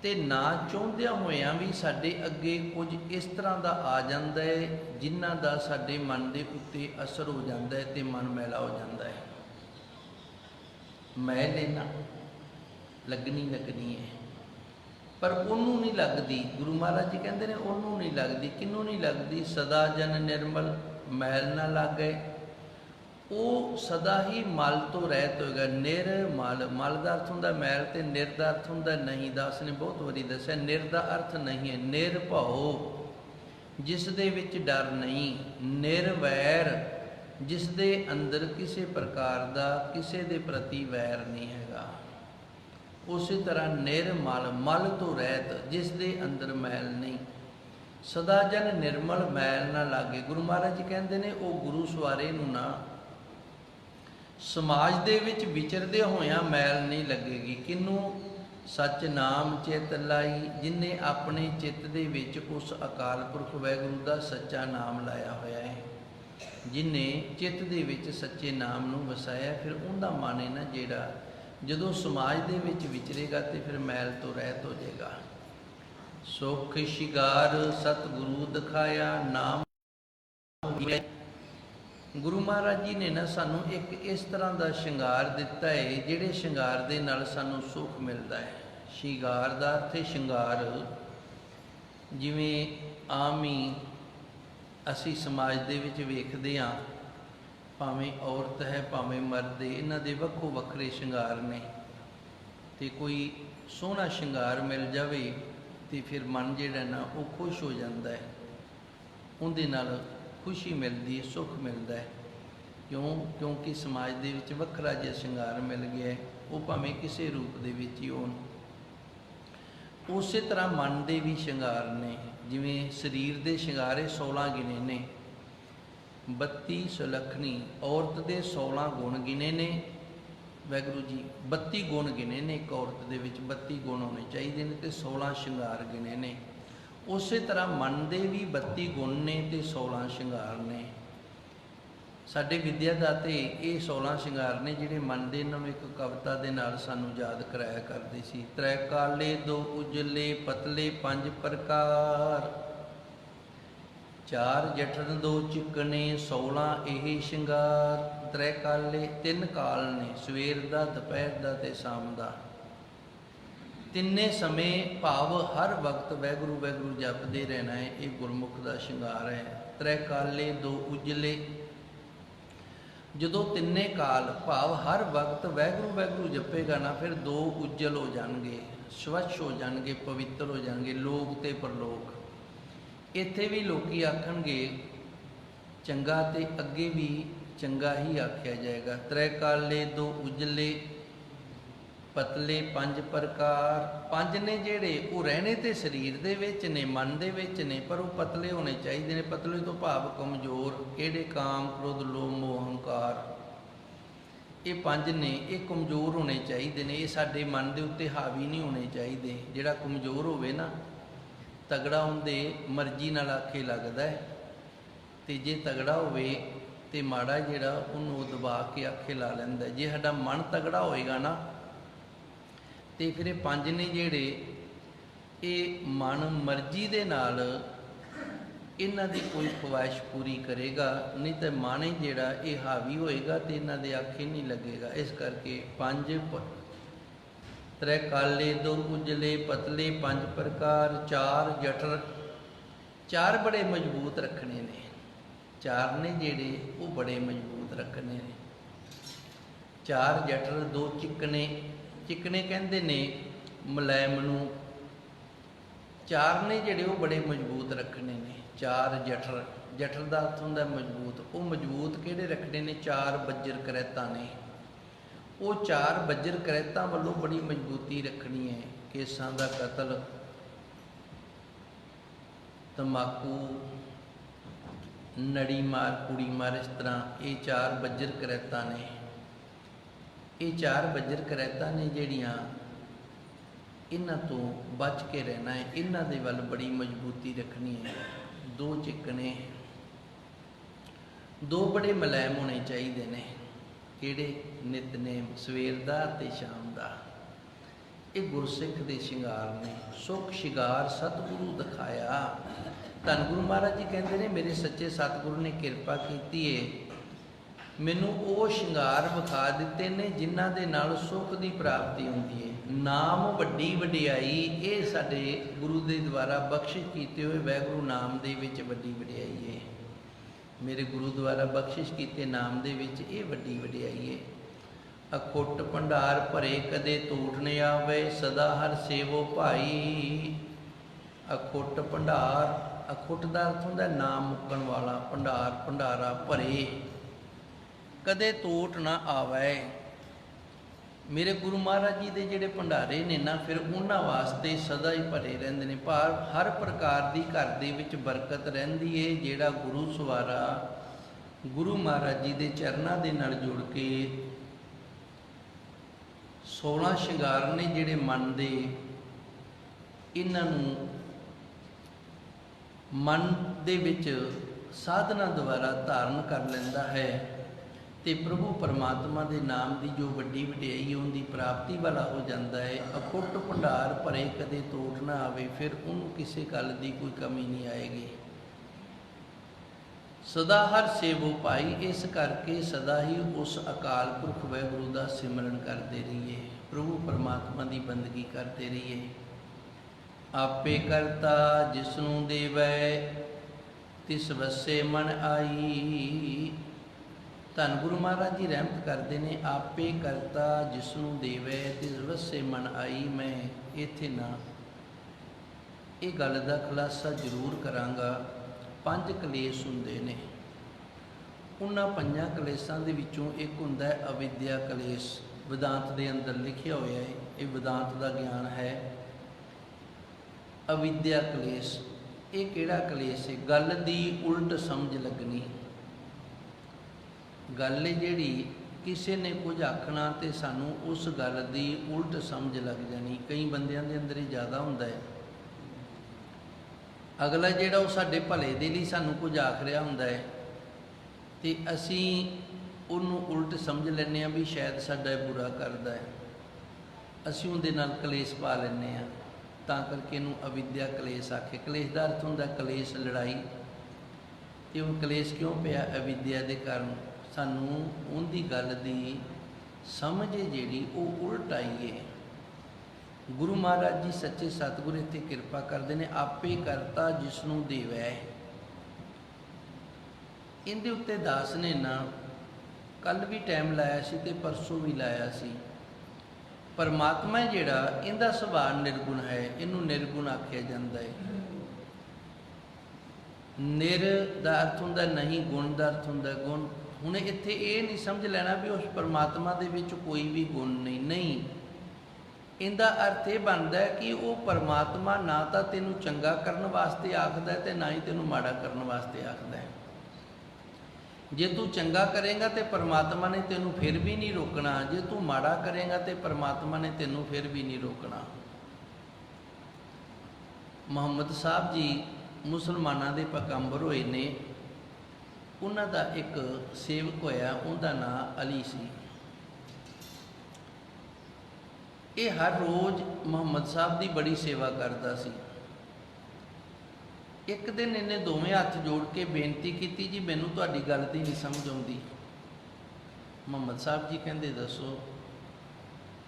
ਤੇ ਨਾ ਚਾਹੁੰਦਿਆਂ ਹੋਇਆਂ ਵੀ ਸਾਡੇ ਅੱਗੇ ਕੁਝ ਇਸ ਤਰ੍ਹਾਂ ਦਾ ਆ ਜਾਂਦਾ ਹੈ, ਜਿਨ੍ਹਾਂ ਦਾ ਸਾਡੇ ਮਨ ਦੇ ਉੱਤੇ ਅਸਰ ਹੋ ਜਾਂਦਾ ਹੈ ਤੇ ਮਨ ਮੈਲਾ ਹੋ ਜਾਂਦਾ ਹੈ। ਮੈਂ ਲੈਣਾ ਲੱਗਣੀ ਲੱਗਣੀ ਹੈ। ਪਰ ਉਹਨੂੰ ਨਹੀਂ ਲੱਗਦੀ, ਗੁਰੂ ਮਹਾਰਾਜ ਜੀ ਕਹਿੰਦੇ ਨੇ ਉਹਨੂੰ ਨਹੀਂ ਲੱਗਦੀ ਕਿਨੂੰ ਨਹੀਂ ਲੱਗਦੀ? ਸਦਾ ਜਨ ਨਿਰਮਲ, ਮੈਲ ਨਾ ਲਾਗੇ। ਉਹ ਸਦਾ ਹੀ ਮਲ ਤੋਂ ਰਹਿਤ ਹੋਏਗਾ। ਨਿਰਮਲ ਮਲ ਦਾ ਅਰਥ ਹੁੰਦਾ ਮੈਲ ਤੇ ਨਿਰ ਦਾ ਅਰਥ ਹੁੰਦਾ ਨਹੀਂ ਦਾਸ ਨੇ ਬਹੁਤ ਵਾਰੀ ਦੱਸਿਆ, ਨਿਰ ਦਾ ਅਰਥ ਨਹੀਂ ਹੈ। ਨਿਰਭਉ ਜਿਸ ਦੇ ਵਿੱਚ ਡਰ ਨਹੀਂ। ਨਿਰਵੈਰ ਜਿਸ ਦੇ ਅੰਦਰ ਕਿਸੇ ਪ੍ਰਕਾਰ ਦਾ, ਕਿਸੇ ਦੇ ਪ੍ਰਤੀ ਵੈਰ ਨਹੀਂ ਹੈਗਾ। ਉਸੇ ਤਰ੍ਹਾਂ ਨਿਰਮਲ ਮਲ ਤੋਂ ਰਹਿਤ, ਜਿਸ ਦੇ ਅੰਦਰ ਮੈਲ ਨਹੀਂ। ਸਦਾ ਜਨ ਨਿਰਮਲ ਮੈਲ ਨਾ ਲਾਗੇ। ਗੁਰੂ ਮਹਾਰਾਜ ਜੀ ਕਹਿੰਦੇ ਨੇ, ਉਹ ਗੁਰੂ ਸਵਾਰੇ ਨੂੰ ਨਾ ਸਮਾਜ ਦੇ ਵਿੱਚ ਵਿਚਰਦੇ ਹੋਇਆਂ ਮੈਲ ਨਹੀਂ ਲੱਗੇਗੀ। ਕਿਨੂੰ ਸੱਚ ਨਾਮ ਚਿਤ ਲਾਈ, ਜਿਨੇ ਆਪਣੇ ਚਿੱਤ ਦੇ ਵਿੱਚ ਉਸ ਅਕਾਲ ਪੁਰਖ ਵਾਹਿਗੁਰੂ ਦਾ ਸੱਚਾ ਨਾਮ ਲਾਇਆ ਹੋਇਆ ਹੈ। ਜਿਨੇ ਚਿੱਤ ਦੇ ਵਿੱਚ ਸੱਚੇ ਨਾਮ ਨੂੰ ਵਸਾਇਆ, ਫਿਰ ਉਹਦਾ ਮਨ ਹੈ ਨਾ ਜਿਹੜਾ ਜਦੋਂ ਸਮਾਜ ਦੇ ਵਿੱਚ ਵਿਚਰੇਗਾ ਤੇ ਫਿਰ ਮੈਲ ਤੋਂ ਰਹਿਤ ਹੋ ਜਾਏਗਾ। ਸੁਖ ਸ਼ਿਗਾਰ ਸਤਿਗੁਰੂ ਦਿਖਾਇਆ, ਨਾਮ ਗੁਰੂ ਮਹਾਰਾਜ ਜੀ ਨੇ ਨਾ ਸਾਨੂੰ ਇੱਕ ਇਸ ਤਰ੍ਹਾਂ ਦਾ ਸ਼ਿੰਗਾਰ ਦਿੱਤਾ ਹੈ, ਜਿਹੜੇ ਸ਼ਿੰਗਾਰ ਦੇ ਨਾਲ ਸਾਨੂੰ ਸੁੱਖ ਮਿਲਦਾ ਹੈ। ਸ਼ਿੰਗਾਰ ਦਾ ਅਰਥ ਸ਼ਿੰਗਾਰ। ਜਿਵੇਂ ਆਮ ਹੀ ਅਸੀਂ ਸਮਾਜ ਦੇ ਵਿੱਚ ਵੇਖਦੇ ਹਾਂ, ਭਾਵੇਂ ਔਰਤ ਹੈ, ਭਾਵੇਂ ਮਰਦ ਹੈ, ਇਹਨਾਂ ਦੇ ਵੱਖੋ ਵੱਖਰੇ ਸ਼ਿੰਗਾਰ ਨੇ। ਤੇ ਕੋਈ ਸੋਹਣਾ ਸ਼ਿੰਗਾਰ ਮਿਲ ਜਾਵੇ ਤੇ ਫਿਰ ਮਨ ਜਿਹੜਾ ਨਾ ਉਹ ਖੁਸ਼ ਹੋ ਜਾਂਦਾ ਹੈ। ਉਹਦੇ ਨਾਲ ਖੁਸ਼ੀ ਮਿਲਦੀ ਹੈ, ਸੁੱਖ ਮਿਲਦਾ ਹੈ। ਕਿਉਂ? ਕਿਉਂਕਿ ਸਮਾਜ ਦੇ ਵਿੱਚ ਵੱਖਰਾ ਜਿਹਾ ਸ਼ਿੰਗਾਰ ਮਿਲ ਗਿਆ ਉਹ ਭਾਵੇਂ ਕਿਸੇ ਰੂਪ ਦੇ ਵਿੱਚ ਹੀ ਹੋਣ। ਉਸੇ ਤਰ੍ਹਾਂ ਮਨ ਦੇ ਵੀ ਸ਼ਿੰਗਾਰ ਨੇ। ਜਿਵੇਂ ਸਰੀਰ ਦੇ ਸ਼ਿੰਗਾਰੇ 16 ਗਿਣੇ ਨੇ। 32 ਸੁਲੱਖਣੀ, ਔਰਤ ਦੇ 16 ਗੁਣ ਗਿਣੇ ਨੇ। ਵੈਗੁਰੂ ਜੀ 32 ਗੁਣ ਗਿਣੇ ਨੇ। ਇੱਕ ਔਰਤ ਦੇ ਵਿੱਚ 32 ਗੁਣ ਹੋਣੇ ਚਾਹੀਦੇ ਨੇ ਤੇ 16 ਸ਼ਿੰਗਾਰ ਗਿਣੇ ਨੇ। ਉਸੇ ਤਰ੍ਹਾਂ ਮਨ ਦੇ ਵੀ 32 ਗੁਣ ਨੇ ਤੇ 16 ਸ਼ਿੰਗਾਰ ਨੇ। ਸਾਡੇ ਵਿਦਿਆ ਦਾਤੇ ਇਹ 16 ਸ਼ਿੰਗਾਰ ਨੇ ਜਿਹੜੇ ਮਨ ਦੇ ਇਹਨਾਂ ਨੂੰ ਇੱਕ ਕਵਿਤਾ ਦੇ ਨਾਲ ਸਾਨੂੰ ਯਾਦ ਕਰਾਇਆ ਕਰਦੇ ਸੀ। ਤ੍ਰੈ ਕਾਲੇ ਦੋ ਉਜਲੇ, ਪਤਲੇ ਪੰਜ ਪ੍ਰਕਾਰ। ਚਾਰ ਜਠਨ ਦੋ ਚਿਕਨੇ 16 ਇਹ ਸ਼ਿੰਗਾਰ। ਤ੍ਰੈ ਕਾਲੇ ਤਿੰਨ ਕਾਲ ਨੇ, ਸਵੇਰ ਦਾ, ਦੁਪਹਿਰ ਦਾ ਤੇ ਸ਼ਾਮ ਦਾ। ਤਿੰਨੇ ਸਮੇਂ ਭਾਵ ਹਰ ਵਕਤ ਵੈਗੁਰੂ ਵੈਗੁਰੂ ਜਪਦੇ ਰਹਿਣਾ ਹੈ, ਇਹ ਗੁਰਮੁਖ ਦਾ ਸ਼ਿੰਗਾਰ ਹੈ। ਤ੍ਰੈ ਕਾਲੇ ਦੋ ਉਜਲੇ। ਜਦੋਂ ਤਿੰਨੇ ਕਾਲ ਭਾਵ ਹਰ ਵਕਤ ਵੈਗੁਰੂ ਵੈਗੁਰੂ ਜਪੇਗਾ ਨਾ, ਫਿਰ ਦੋ ਉਜਲ ਹੋ ਜਾਣਗੇ, ਸਵੱਛ ਹੋ ਜਾਣਗੇ, ਪਵਿੱਤਰ ਹੋ ਜਾਣਗੇ, ਲੋਕ ਤੇ ਪਰਲੋਕ। ਇੱਥੇ ਵੀ ਲੋਕੀ ਆਖਣਗੇ, ਚੰਗਾ ਤੇ ਅੱਗੇ ਵੀ ਚੰਗਾ ਹੀ ਆਖਿਆ ਜਾਏਗਾ। ਤ੍ਰੈ ਕਾਲੇ ਦੋ ਉਜਲੇ। ਪਤਲੇ ਪੰਜ ਪ੍ਰਕਾਰ। ਪੰਜ ਨੇ ਜਿਹੜੇ, ਉਹ ਰਹਿਣੇ ਤੇ ਸਰੀਰ ਦੇ ਵਿੱਚ ਨੇ, ਮਨ ਦੇ ਵਿੱਚ ਨੇ, ਪਰ ਉਹ ਪਤਲੇ ਹੋਣੇ ਚਾਹੀਦੇ ਨੇ। ਪਤਲੇ ਤੋਂ ਭਾਵ ਕਮਜ਼ੋਰ, ਕਿਹੜੇ ਕਾਮ, ਕ੍ਰੋਧ, ਲੋਭ, ਮੋਹ, ਹੰਕਾਰ। ਇਹ ਪੰਜ ਨੇ, ਇਹ ਕਮਜ਼ੋਰ ਹੋਣੇ ਚਾਹੀਦੇ ਨੇ। ਇਹ ਸਾਡੇ ਮਨ ਦੇ ਉੱਤੇ ਹਾਵੀ ਨਹੀਂ ਹੋਣੇ ਚਾਹੀਦੇ। ਜਿਹੜਾ ਕਮਜ਼ੋਰ ਹੋਵੇ ਨਾ, ਤਗੜਾ ਹੁੰਦੇ, ਮਰਜ਼ੀ ਨਾਲ ਆਖੇ ਲੱਗਦਾ ਹੈ। ਤੇ ਜੇ ਤਗੜਾ ਹੋਵੇ ਤੇ ਮਾੜਾ ਜਿਹੜਾ, ਉਹਨੂੰ ਦਬਾ ਕੇ ਆਖੇ ਲਾ ਲੈਂਦਾ ਜੇ ਸਾਡਾ ਮਨ ਤਗੜਾ ਹੋਏਗਾ ਨਾ ਤੇ ਫਿਰ ਇਹ ਪੰਜ ਨੇ ਜਿਹੜੇ, ਇਹ ਮਨ ਮਰਜ਼ੀ ਦੇ ਨਾਲ ਇਹਨਾਂ ਦੀ ਕੋਈ ਖਵਾਇਸ਼ ਪੂਰੀ ਕਰੇਗਾ, ਨਹੀਂ ਤੇ ਮਨ ਹੀ ਜਿਹੜਾ ਇਹ ਹਾਵੀ ਹੋਏਗਾ ਤੇ ਇਹਨਾਂ ਦੇ ਆਖੇ ਨਹੀਂ ਲੱਗੇਗਾ। ਇਸ ਕਰਕੇ ਪੰਜ ਤ੍ਰੈ ਕਾਲੇ ਦੋ ਉਜਲੇ ਪਤਲੇ, ਪੰਜ ਪ੍ਰਕਾਰ, ਚਾਰ ਜਠਰ, ਚਾਰ ਬੜੇ ਮਜ਼ਬੂਤ ਰੱਖਣੇ ਨੇ। ਚਾਰ ਨੇ ਜਿਹੜੇ, ਉਹ ਬੜੇ ਮਜ਼ਬੂਤ ਰੱਖਣੇ ਨੇ। ਚਾਰ ਜਠਰ, ਦੋ ਚਿਕਨੇ ਚਿਕਨੇ ਕਹਿੰਦੇ ਨੇ, ਮਲੈਮ ਨੂੰ ਚਾਰ ਨੇ ਜਿਹੜੇ ਉਹ ਬੜੇ ਮਜ਼ਬੂਤ ਰੱਖਣੇ ਨੇ। ਚਾਰ ਜਠਰ ਜਠਰ ਦਾ ਅਰਥ ਹੁੰਦਾ ਮਜ਼ਬੂਤ। ਉਹ ਮਜ਼ਬੂਤ ਕਿਹੜੇ ਰੱਖਣੇ ਨੇ? ਚਾਰ ਬੱਜਰ ਕਰੈਤਾ ਨੇ। ਉਹ ਚਾਰ ਬੱਜਰ ਕਰੈਤਾਂ ਵੱਲੋਂ ਬੜੀ ਮਜ਼ਬੂਤੀ ਰੱਖਣੀ ਹੈ। ਕੇਸਾਂ ਦਾ ਕਤਲ, ਤਮਾਕੂ, ਨੜੀ ਮਾਰ, ਕੁੜੀ ਮਾਰ, ਇਸ ਤਰ੍ਹਾਂ ਇਹ ਚਾਰ ਬੱਜਰ ਕਰੈਤਾਂ ਨੇ। ਇਹ ਚਾਰ ਬੱਜਰ ਕਰੈਤਾਂ ਨੇ ਜਿਹੜੀਆਂ ਇਹਨਾਂ ਤੋਂ ਬਚ ਕੇ ਰਹਿਣਾ ਹੈ, ਇਹਨਾਂ ਦੇ ਵੱਲ ਬੜੀ ਮਜ਼ਬੂਤੀ ਰੱਖਣੀ ਹੈ। ਦੋ ਚਿਕਨੇ ਦੋ ਬੜੇ ਮੁਲਾਇਮ ਹੋਣੇ ਚਾਹੀਦੇ ਨੇ। ਕਿਹੜੇ? ਨਿਤਨੇਮ, ਸਵੇਰ ਦਾ ਤੇ ਸ਼ਾਮ ਦਾ। ਇਹ ਗੁਰਸਿੱਖ ਦੇ ਸ਼ਿੰਗਾਰ ਨੇ। ਸੁਖ ਸ਼ਿੰਗਾਰ ਸਤਿਗੁਰੂ ਦਿਖਾਇਆ। ਧੰਨ ਗੁਰੂ ਮਹਾਰਾਜ ਜੀ ਕਹਿੰਦੇ ਨੇ, ਮੇਰੇ ਸੱਚੇ ਸਤਿਗੁਰੂ ਨੇ ਕਿਰਪਾ ਕੀਤੀ ਏ। ਮੈਨੂੰ ਉਹ ਸ਼ਿੰਗਾਰ ਵਿਖਾ ਦਿੱਤੇ ਨੇ ਜਿਨ੍ਹਾਂ ਦੇ ਨਾਲ ਸੁੱਖ ਦੀ ਪ੍ਰਾਪਤੀ ਹੁੰਦੀ ਹੈ। ਨਾਮ ਵੱਡੀ ਵਡਿਆਈ, ਇਹ ਸਾਡੇ ਗੁਰੂ ਦੇ ਦੁਆਰਾ ਬਖਸ਼ਿਸ਼ ਕੀਤੇ ਹੋਏ ਵਾਹਿਗੁਰੂ ਨਾਮ ਦੇ ਵਿੱਚ ਵੱਡੀ ਵਡਿਆਈ ਹੈ। ਮੇਰੇ ਗੁਰੂ ਦੁਆਰਾ ਬਖਸ਼ਿਸ਼ ਕੀਤੇ ਨਾਮ ਦੇ ਵਿੱਚ ਇਹ ਵੱਡੀ ਵਡਿਆਈ ਹੈ। ਅਖੁੱਟ ਭੰਡਾਰ ਭਰੇ ਕਦੇ ਟੂਟ ਨ ਆਵੇ, ਸਦਾ ਹਰ ਸੇਵੋ ਭਾਈ। ਅਖੁੱਟ ਭੰਡਾਰ, ਅਖੁੱਟ ਦਾ ਅਰਥ ਹੁੰਦਾ ਨਾਮ ਮੁੱਕਣ ਵਾਲਾ, ਭੰਡਾਰ, ਭੰਡਾਰਾ ਭਰੇ। ਕਦੇ ਟੂਟ ਨਾ ਆਵੇ। ਮੇਰੇ ਗੁਰੂ ਮਹਾਰਾਜ ਜੀ ਦੇ ਜਿਹੜੇ ਭੰਡਾਰੇ ਨੇ ਨਾ, ਫਿਰ ਉਹਨਾਂ ਵਾਸਤੇ ਸਦਾ ਹੀ ਭਰੇ ਰਹਿੰਦੇ ਨੇ। ਪਰ ਹਰ ਪ੍ਰਕਾਰ ਦੀ ਘਰ ਦੇ ਵਿੱਚ ਬਰਕਤ ਰਹਿੰਦੀ ਏ, ਜਿਹੜਾ ਗੁਰੂ ਸਵਾਰਾ ਗੁਰੂ ਮਹਾਰਾਜ ਜੀ ਦੇ ਚਰਨਾਂ ਦੇ ਨਾਲ ਜੁੜ ਕੇ 16 ਸ਼ਿੰਗਾਰ ਨੇ ਜਿਹੜੇ ਮਨ ਦੇ, ਇਹਨਾਂ ਨੂੰ ਮਨ ਦੇ ਵਿੱਚ ਸਾਧਨਾ ਦੁਆਰਾ ਧਾਰਨ ਕਰ ਲੈਂਦਾ ਹੈ। ਤੇ ਪ੍ਰਭੂ ਪਰਮਾਤਮਾ ਦੇ ਨਾਮ ਦੀ ਜੋ ਵੱਡੀ ਵਡਿਆਈ ਉਹਦੀ ਪ੍ਰਾਪਤੀ ਵਾਲਾ ਹੋ ਜਾਂਦਾ ਹੈ। ਅਖੁੱਟ ਭੰਡਾਰ ਭਰੇ ਕਦੇ ਤੋੜ ਨਾ ਆਵੇ, ਫਿਰ ਉਹਨੂੰ ਕਿਸੇ ਗੱਲ ਦੀ ਕੋਈ ਕਮੀ ਨਹੀਂ ਆਏਗੀ। ਸਦਾ ਹਰ ਸੇਵੋ ਪਾਈ ਇਸ ਕਰਕੇ ਸਦਾ ਹੀ ਉਸ ਅਕਾਲ ਪੁਰਖ ਵਾਹਿਗੁਰੂ ਦਾ ਸਿਮਰਨ ਕਰਦੇ ਰਹੀਏ। ਪ੍ਰਭੂ ਪਰਮਾਤਮਾ ਦੀ ਬੰਦਗੀ ਕਰਦੇ ਰਹੀਏ। ਆਪੇ ਕਰਤਾ ਜਿਸ ਨੂੰ ਦੇਵੈ, ਤਿਸ ਵਸੇ ਮਨ ਆਈ। ਧੰਨ ਗੁਰੂ ਮਹਾਰਾਜ ਜੀ ਰਹਿਮਤ ਕਰਦੇ ਨੇ, ਆਪੇ ਕਰਤਾ ਜਿਸ ਨੂੰ ਦੇਵੈ ਤਿਸ ਵਸੇ ਮਨ ਆਈ ਮੈਂ ਇੱਥੇ ਨਾ। ਇਹ ਗੱਲ ਦਾ ਖੁਲਾਸਾ ਜ਼ਰੂਰ ਕਰਾਂਗਾ। ਪੰਜ ਕਲੇਸ਼ ਹੁੰਦੇ ਨੇ। ਉਹਨਾਂ ਪੰਜਾਂ ਕਲੇਸ਼ਾਂ ਦੇ ਵਿੱਚੋਂ ਇੱਕ ਹੁੰਦਾ ਹੈ ਅਵਿਦਿਆ ਕਲੇਸ਼। ਵਿਦਾਂਤ ਦੇ ਅੰਦਰ ਲਿਖਿਆ ਹੋਇਆ ਹੈ, ਇਹ ਵਿਦਾਂਤ ਦਾ ਗਿਆਨ ਹੈ। ਅਵਿਦਿਆ ਕਲੇਸ਼, ਇਹ ਕਿਹੜਾ ਕਲੇਸ਼ ਹੈ? ਗੱਲ ਦੀ ਉਲਟ ਸਮਝ ਲੱਗਣੀ। ਗੱਲ ਜਿਹੜੀ ਕਿਸੇ ਨੇ ਕੁਝ ਆਖਣਾ ਤੇ ਸਾਨੂੰ ਉਸ ਗੱਲ ਦੀ ਉਲਟ ਸਮਝ ਲੱਗ ਜਾਣੀ। ਕਈ ਬੰਦਿਆਂ ਦੇ ਅੰਦਰ ਹੀ ਜ਼ਿਆਦਾ ਹੁੰਦਾ ਹੈ। ਅਗਲਾ ਜਿਹੜਾ ਉਹ ਸਾਡੇ ਭਲੇ ਦੇ ਲਈ ਸਾਨੂੰ ਕੁਝ ਆਖ ਰਿਹਾ ਹੁੰਦਾ ਹੈ ਤੇ ਅਸੀਂ ਉਹਨੂੰ ਉਲਟ ਸਮਝ ਲੈਂਦੇ ਆ ਵੀ ਸ਼ਾਇਦ ਸਾਡਾ ਇਹ ਬੁਰਾ ਕਰਦਾ ਹੈ। ਅਸੀਂ ਉਹਦੇ ਨਾਲ ਕਲੇਸ਼ ਪਾ ਲੈਂਦੇ ਆ ਤਾਂ ਕਰਕੇ ਇਹਨੂੰ ਅਵਿਦਿਆ ਕਲੇਸ਼ ਆਖੇ। ਕਲੇਸ਼ ਦਾ ਅਰਥ ਹੁੰਦਾ ਕਲੇਸ਼ ਲੜਾਈ। ਤੇ ਉਹ ਕਲੇਸ਼ ਕਿਉਂ ਪਿਆ? ਅਵਿਦਿਆ ਦੇ ਕਾਰਨ। ਸਾਨੂੰ ਉਹਦੀ ਗੱਲ ਦੀ ਸਮਝ ਹੈ ਜਿਹੜੀ ਉਹ ਉਲਟ ਆਈ ਹੈ। ਗੁਰੂ ਮਹਾਰਾਜ ਜੀ ਸੱਚੇ ਸਤਿਗੁਰ ਇੱਥੇ ਕਿਰਪਾ ਕਰਦੇ ਨੇ, ਆਪੇ ਕਰਤਾ ਜਿਸ ਨੂੰ ਦੇਵੈ। ਇਹਦੇ ਉੱਤੇ ਦਾਸ ਨੇ ਨਾ ਕੱਲ ਵੀ ਟਾਈਮ ਲਾਇਆ ਸੀ ਤੇ ਪਰਸੋਂ ਵੀ ਲਾਇਆ ਸੀ। ਪਰਮਾਤਮਾ ਜਿਹੜਾ, ਇਹਦਾ ਸੁਭਾਅ ਨਿਰਗੁਣ ਹੈ, ਇਹਨੂੰ ਨਿਰਗੁਣ ਆਖਿਆ ਜਾਂਦਾ ਹੈ। ਨਿਰ ਦਾ ਅਰਥ ਹੁੰਦਾ, ਨਹੀਂ ਗੁਣ ਦਾ ਅਰਥ ਹੁੰਦਾ, ਗੁਣ ਹੁਣ ਇੱਥੇ ਇਹ ਨਹੀਂ ਸਮਝ ਲੈਣਾ ਵੀ ਉਸ ਪਰਮਾਤਮਾ ਦੇ ਵਿੱਚ ਕੋਈ ਵੀ ਗੁਣ ਨਹੀਂ ਨਹੀਂ। ਇਹਦਾ ਅਰਥ ਇਹ ਬਣਦਾ ਕਿ ਉਹ ਪਰਮਾਤਮਾ ਨਾ ਤਾਂ ਤੈਨੂੰ ਚੰਗਾ ਕਰਨ ਵਾਸਤੇ ਆਖਦਾ ਤੇ ਨਾ ਹੀ ਤੈਨੂੰ ਮਾੜਾ ਕਰਨ ਵਾਸਤੇ ਆਖਦਾ ਹੈ। ਜੇ ਤੂੰ ਚੰਗਾ ਕਰੇਗਾ ਤੇ ਪਰਮਾਤਮਾ ਨੇ ਤੈਨੂੰ ਫਿਰ ਵੀ ਨਹੀਂ ਰੋਕਣਾ। ਜੇ ਤੂੰ ਮਾੜਾ ਕਰੇਗਾ ਤੇ ਪਰਮਾਤਮਾ ਨੇ ਤੈਨੂੰ ਫਿਰ ਵੀ ਨਹੀਂ ਰੋਕਣਾ। ਮੁਹੰਮਦ ਸਾਹਿਬ ਜੀ ਮੁਸਲਮਾਨਾਂ ਦੇ ਪਕੰਬਰ ਹੋਏ ਨੇ। ਉਹਨਾਂ ਦਾ ਇੱਕ ਸੇਵਕ ਹੋਇਆ, ਉਹਦਾ ਨਾਂ ਅਲੀ ਸੀ। ਇਹ ਹਰ ਰੋਜ਼ ਮੁਹੰਮਦ ਸਾਹਿਬ ਦੀ ਬੜੀ ਸੇਵਾ ਕਰਦਾ ਸੀ। ਇੱਕ ਦਿਨ ਇਹਨੇ ਦੋਵੇਂ ਹੱਥ ਜੋੜ ਕੇ ਬੇਨਤੀ ਕੀਤੀ, ਜੀ, ਮੈਨੂੰ ਤੁਹਾਡੀ ਗੱਲ ਦੀ ਨਹੀਂ ਸਮਝ ਆਉਂਦੀ। ਮੁਹੰਮਦ ਸਾਹਿਬ ਜੀ ਕਹਿੰਦੇ, ਦੱਸੋ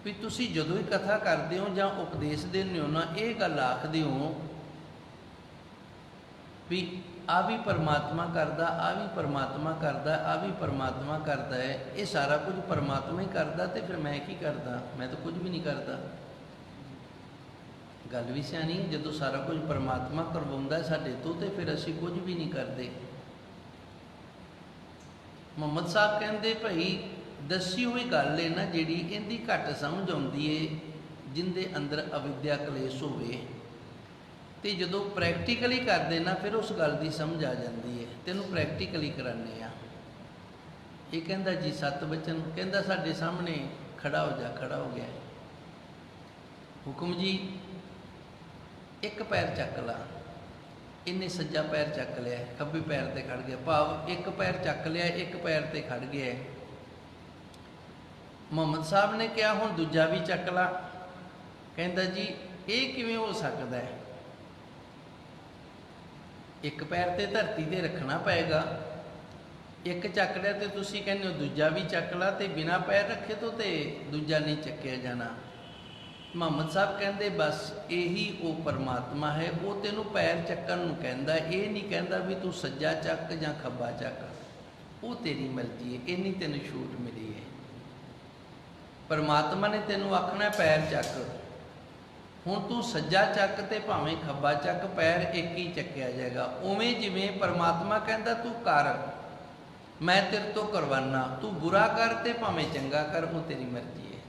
ਵੀ ਤੁਸੀਂ ਜਦੋਂ ਹੀ ਕਥਾ ਕਰਦੇ ਹੋ ਜਾਂ ਉਪਦੇਸ਼ ਦਿੰਦੇ ਹੋ ਨਾ, ਇਹ ਗੱਲ ਆਖਦੇ ਹੋ ਵੀ ਆ ਵੀ ਪਰਮਾਤਮਾ ਕਰਦਾ, ਆ ਵੀ ਪਰਮਾਤਮਾ ਕਰਦਾ, ਆ ਵੀ ਪਰਮਾਤਮਾ ਕਰਦਾ ਹੈ, ਇਹ ਸਾਰਾ ਕੁਝ ਪਰਮਾਤਮਾ ਹੀ ਕਰਦਾ ਤੇ ਫਿਰ ਮੈਂ ਕੀ ਕਰਦਾ? ਮੈਂ ਤਾਂ ਕੁਝ ਵੀ ਨਹੀਂ ਕਰਦਾ। ਗੱਲ ਵੀ ਸਿਆਣੀ, ਜਦੋਂ ਸਾਰਾ ਕੁਝ ਪਰਮਾਤਮਾ ਕਰਵਾਉਂਦਾ ਹੈ ਸਾਡੇ ਤੋਂ ਤੇ ਫਿਰ ਅਸੀਂ ਕੁਝ ਵੀ ਨਹੀਂ ਕਰਦੇ। ਮੁਹੰਮਦ ਸਾਹਿਬ ਕਹਿੰਦੇ, ਭਈ, ਦੱਸੀ ਹੋਈ ਗੱਲ ਹੈ ਨਾ ਜਿਹੜੀ ਇਹਦੀ ਘੱਟ ਸਮਝ ਆਉਂਦੀ ਏ, ਜਿੰਦੇ ਅੰਦਰ ਅਵਿਦਿਆ ਕਲੇਸ਼ ਹੋਵੇ। ਤੇ ਜਦੋਂ ਪ੍ਰੈਕਟੀਕਲੀ ਕਰਦੇ ਨਾ, ਫਿਰ ਉਸ ਗੱਲ ਦੀ ਸਮਝ ਆ ਜਾਂਦੀ ਹੈ। ਤੈਨੂੰ ਪ੍ਰੈਕਟੀਕਲੀ ਕਰਾਨੇ ਆ। ਇਹ ਕਹਿੰਦਾ ਜੀ ਸਤ ਬਚਨ ਕਹਿੰਦਾ ਸਾਡੇ ਸਾਹਮਣੇ ਖੜਾ ਹੋ ਜਾ, ਖੜਾ ਹੋ ਗਿਆ। ਹੁਕਮ ਜੀ, ਇੱਕ ਪੈਰ ਚੱਕ ਲਾ। ਇਹਨੇ ਸੱਜਾ ਪੈਰ ਚੱਕ ਲਿਆ, ਖੱਬੇ ਪੈਰ ਤੇ ਖੜ ਗਿਆ। ਭਾਵ ਇੱਕ ਪੈਰ ਚੱਕ ਲਿਆ, ਇੱਕ ਪੈਰ ਤੇ ਖੜ ਗਿਆ। ਮੁਹੰਮਦ ਸਾਹਿਬ ਨੇ ਕਿਹਾ, ਹੁਣ ਦੂਜਾ ਵੀ ਚੱਕ ਲਾ। ਕਹਿੰਦਾ ਜੀ, ਇਹ ਕਿਵੇਂ ਹੋ ਸਕਦਾ ਹੈ? ਇੱਕ ਪੈਰ ਤੇ ਧਰਤੀ ਤੇ ਰੱਖਣਾ ਪਏਗਾ, ਇੱਕ ਚੱਕ ਲਿਆ ਤੇ ਤੁਸੀਂ ਕਹਿੰਦੇ ਹੋ ਦੂਜਾ ਵੀ ਚੱਕ ਲਾ ਤੇ ਬਿਨਾ ਪੈਰ ਰੱਖੇ ਤੋਂ ਤੇ ਦੂਜਾ ਨਹੀਂ ਚੱਕਿਆ ਜਾਣਾ। ਮੁਹੰਮਦ ਸਾਹਿਬ ਕਹਿੰਦੇ, ਬਸ ਇਹੀ ਉਹ ਪਰਮਾਤਮਾ ਹੈ, ਉਹ ਤੈਨੂੰ ਪੈਰ ਚੱਕਣ ਨੂੰ ਕਹਿੰਦਾ, ਇਹ ਨਹੀਂ ਕਹਿੰਦਾ ਵੀ ਤੂੰ ਸੱਜਾ ਚੱਕ ਜਾਂ ਖੱਬਾ ਚੱਕ। ਉਹ ਤੇਰੀ ਮਰਜ਼ੀ ਹੈ, ਇੰਨੀ ਤੈਨੂੰ ਛੂਟ ਮਿਲੀ ਹੈ। ਪਰਮਾਤਮਾ ਨੇ ਤੈਨੂੰ ਆਖਣਾ ਪੈਰ ਚੱਕ। ਹੁਣ ਤੂੰ ਸੱਜਾ ਚੱਕ ਤੇ ਭਾਵੇਂ ਖੱਬਾ ਚੱਕ, ਪੈਰ ਇੱਕ ਹੀ ਚੱਕਿਆ ਜਾਏਗਾ। ਉਵੇਂ ਜਿਵੇਂ ਪਰਮਾਤਮਾ ਕਹਿੰਦਾ, ਤੂੰ ਕਰ। ਮੈਂ ਤੇਰੇ ਤੋਂ ਕਰਵਾਨਾ ਤੂੰ ਬੁਰਾ ਕਰ ਤੇ ਭਾਵੇਂ ਚੰਗਾ ਕਰ, ਉਹ ਤੇਰੀ ਮਰਜ਼ੀ ਹੈ।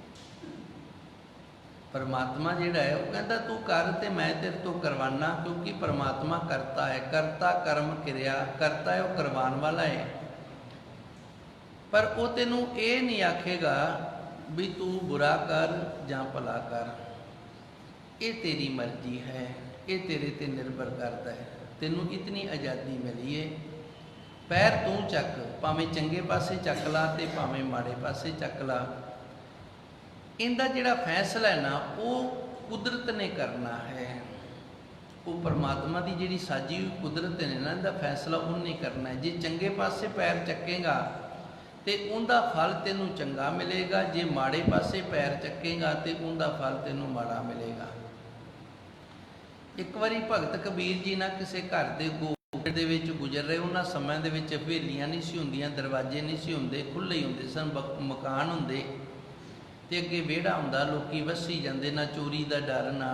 ਪਰਮਾਤਮਾ ਜਿਹੜਾ ਹੈ, ਉਹ ਕਹਿੰਦਾ, ਤੂੰ ਕਰ ਤੇ ਮੈਂ ਤੇਰੇ ਤੋਂ ਕਰਵਾਨਾ ਕਿਉਂਕਿ ਪਰਮਾਤਮਾ ਕਰਤਾ ਹੈ। ਕਰਤਾ ਕਰਮ ਕਿਰਿਆ, ਕਰਤਾ ਹੈ, ਉਹ ਕਰਵਾਉਣ ਵਾਲਾ ਹੈ। ਪਰ ਉਹ ਤੈਨੂੰ ਇਹ ਨਹੀਂ ਆਖੇਗਾ ਵੀ ਤੂੰ ਬੁਰਾ ਕਰ ਜਾਂ ਭਲਾ ਕਰ। ਇਹ ਤੇਰੀ ਮਰਜ਼ੀ ਹੈ, ਇਹ ਤੇਰੇ ਤੇ ਨਿਰਭਰ ਕਰਦਾ ਹੈ। ਤੈਨੂੰ ਇਤਨੀ ਆਜ਼ਾਦੀ ਮਿਲੀ ਏ। ਪੈਰ ਤੂੰ ਚੱਕ, ਭਾਵੇਂ ਚੰਗੇ ਪਾਸੇ ਚੱਕ ਲਾ ਤੇ ਭਾਵੇਂ ਮਾੜੇ ਪਾਸੇ ਚੱਕ ਲਾ। ਇਹਦਾ ਜਿਹੜਾ ਫੈਸਲਾ ਹੈ ਨਾ, ਉਹ ਕੁਦਰਤ ਨੇ ਕਰਨਾ ਹੈ। ਉਹ ਪਰਮਾਤਮਾ ਦੀ ਜਿਹੜੀ ਸਾਜੀ ਹੋਈ ਕੁਦਰਤ ਨੇ ਨਾ, ਇਹਦਾ ਫੈਸਲਾ ਉਹਨੇ ਕਰਨਾ ਹੈ। ਜੇ ਚੰਗੇ ਪਾਸੇ ਪੈਰ ਚੱਕੇਗਾ ਤੇ ਉਹਦਾ ਫਲ ਤੈਨੂੰ ਚੰਗਾ ਮਿਲੇਗਾ। ਜੇ ਮਾੜੇ ਪਾਸੇ ਪੈਰ ਚੱਕੇਗਾ ਤੇ ਉਹਦਾ ਫਲ ਤੈਨੂੰ ਮਾੜਾ ਮਿਲੇਗਾ। ਇੱਕ ਵਾਰੀ ਭਗਤ ਕਬੀਰ ਜੀ ਨਾ ਕਿਸੇ ਘਰ ਦੇ ਗੋਬਰ ਦੇ ਵਿੱਚ ਗੁਜ਼ਰ ਰਹੇ, ਉਹਨਾਂ ਸਮਿਆਂ ਦੇ ਵਿੱਚ ਹਵੇਲੀਆਂ ਨਹੀਂ ਸੀ ਹੁੰਦੀਆਂ, ਦਰਵਾਜ਼ੇ ਨਹੀਂ ਸੀ ਹੁੰਦੇ ਖੁੱਲੇ ਹੀ ਹੁੰਦੇ ਸਨ ਮਕਾਨ ਹੁੰਦੇ। ਤੇ ਅੱਗੇ ਵਿਹੜਾ ਹੁੰਦਾ, ਲੋਕੀ ਵਸੀ ਜਾਂਦੇ, ਨਾ ਚੋਰੀ ਦਾ ਡਰ, ਨਾ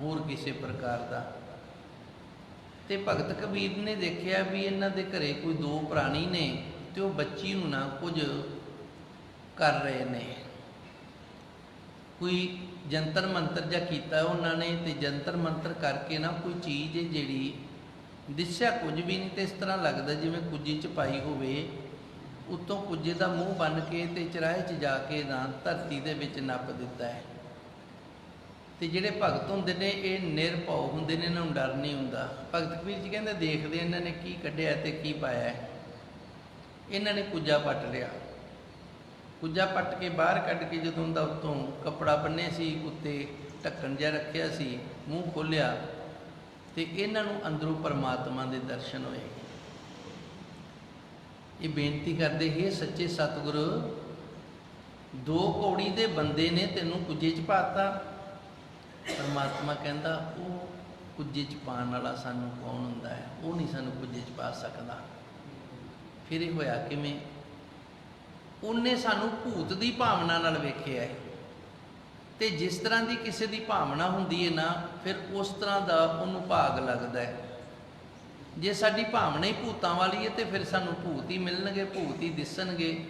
ਹੋਰ ਕਿਸੇ ਪ੍ਰਕਾਰ ਦਾ। ਤੇ ਭਗਤ ਕਬੀਰ ਨੇ ਦੇਖਿਆ ਵੀ ਇਹਨਾਂ ਦੇ ਘਰੇ ਕੋਈ ਦੋ ਪ੍ਰਾਣੀ ਨੇ ਤੇ ਉਹ ਬੱਚੀ ਨੂੰ ਨਾ ਕੁਝ ਕਰ ਰਹੇ ਨੇ। ਕੋਈ ਜੰਤਰ ਮੰਤਰ ਜਾਂ ਕੀਤਾ ਉਹਨਾਂ ਨੇ ਤੇ ਜੰਤਰ ਮੰਤਰ ਕਰਕੇ ਨਾ ਕੋਈ ਚੀਜ਼ ਜਿਹੜੀ ਦਿਸਿਆ ਕੁਝ ਵੀ ਨਹੀਂ ਤੇ ਇਸ ਤਰ੍ਹਾਂ ਲੱਗਦਾ ਜਿਵੇਂ ਕੁੱਜੀ ਚ ਪਾਈ ਹੋਵੇ। ਉੱਤੋਂ ਕੁੱਜੇ ਦਾ ਮੂੰਹ ਬੰਨ ਕੇ ਤੇ ਚਰਾਏ 'ਚ ਜਾ ਕੇ ਨਾ ਧਰਤੀ ਦੇ ਵਿੱਚ ਨੱਪ ਦਿੱਤਾ ਹੈ। ਤੇ ਜਿਹੜੇ ਭਗਤ ਹੁੰਦੇ ਨੇ, ਇਹ ਨਿਰਭਉ ਹੁੰਦੇ ਨੇ, ਇਹਨਾਂ ਨੂੰ ਡਰ ਨਹੀਂ ਹੁੰਦਾ। ਭਗਤ ਕਬੀਰ ਜੀ ਕਹਿੰਦੇ, ਦੇਖਦੇ ਇਹਨਾਂ ਨੇ ਕੀ ਕੱਢਿਆ ਤੇ ਕੀ ਪਾਇਆ ਇਹਨਾਂ ਨੇ ਕੁੱਜਾ ਪੱਟ ਲਿਆ। ਕੁੱਜਾ ਪੱਟ ਕੇ ਬਾਹਰ ਕੱਢ ਕੇ ਜਦੋਂ ਦਾ ਉੱਤੋਂ ਕੱਪੜਾ ਬੰਨੇ ਸੀ, ਉੱਤੇ ਢੱਕਣ ਜਿਹਾ ਰੱਖਿਆ ਸੀ, ਮੂੰਹ ਖੋਲਿਆ ਤੇ ਇਹਨਾਂ ਨੂੰ ਅੰਦਰੋਂ ਪਰਮਾਤਮਾ ਦੇ ਦਰਸ਼ਨ ਹੋਏ। ਇਹ ਬੇਨਤੀ ਕਰਦੇ, ਹੀ ਸੱਚੇ ਸਤਿਗੁਰੂ, ਦੋ ਕੌੜੀ ਦੇ ਬੰਦੇ ਨੇ ਤੈਨੂੰ ਕੁੱਜੇ 'ਚ ਪਾਤਾ। ਪਰਮਾਤਮਾ ਕਹਿੰਦਾ, ਉਹ ਕੁੱਜੇ 'ਚ ਪਾਣ ਵਾਲਾ ਸਾਨੂੰ ਕੌਣ ਹੁੰਦਾ ਹੈ? ਉਹ ਨਹੀਂ ਸਾਨੂੰ ਕੁੱਜੇ 'ਚ ਪਾ ਸਕਦਾ। ਫਿਰ ਇਹ ਹੋਇਆ ਕਿਵੇਂ? ਉਹਨੇ ਸਾਨੂੰ ਭੂਤ ਦੀ ਭਾਵਨਾ ਨਾਲ ਵੇਖਿਆ ਹੈ। ਤੇ ਜਿਸ ਤਰ੍ਹਾਂ ਦੀ ਕਿਸੇ ਦੀ ਭਾਵਨਾ ਹੁੰਦੀ ਹੈ ਨਾ, ਫਿਰ ਉਸ ਤਰ੍ਹਾਂ ਦਾ ਉਹਨੂੰ ਭਾਗ ਲੱਗਦਾ ਹੈ। ਜੇ ਸਾਡੀ ਭਾਵਨਾ ਹੀ ਭੂਤਾਂ ਵਾਲੀ ਹੈ, ਤੇ ਫਿਰ ਸਾਨੂੰ ਭੂਤ ਹੀ ਮਿਲਣਗੇ, ਭੂਤ ਹੀ ਦਿਸਣਗੇ।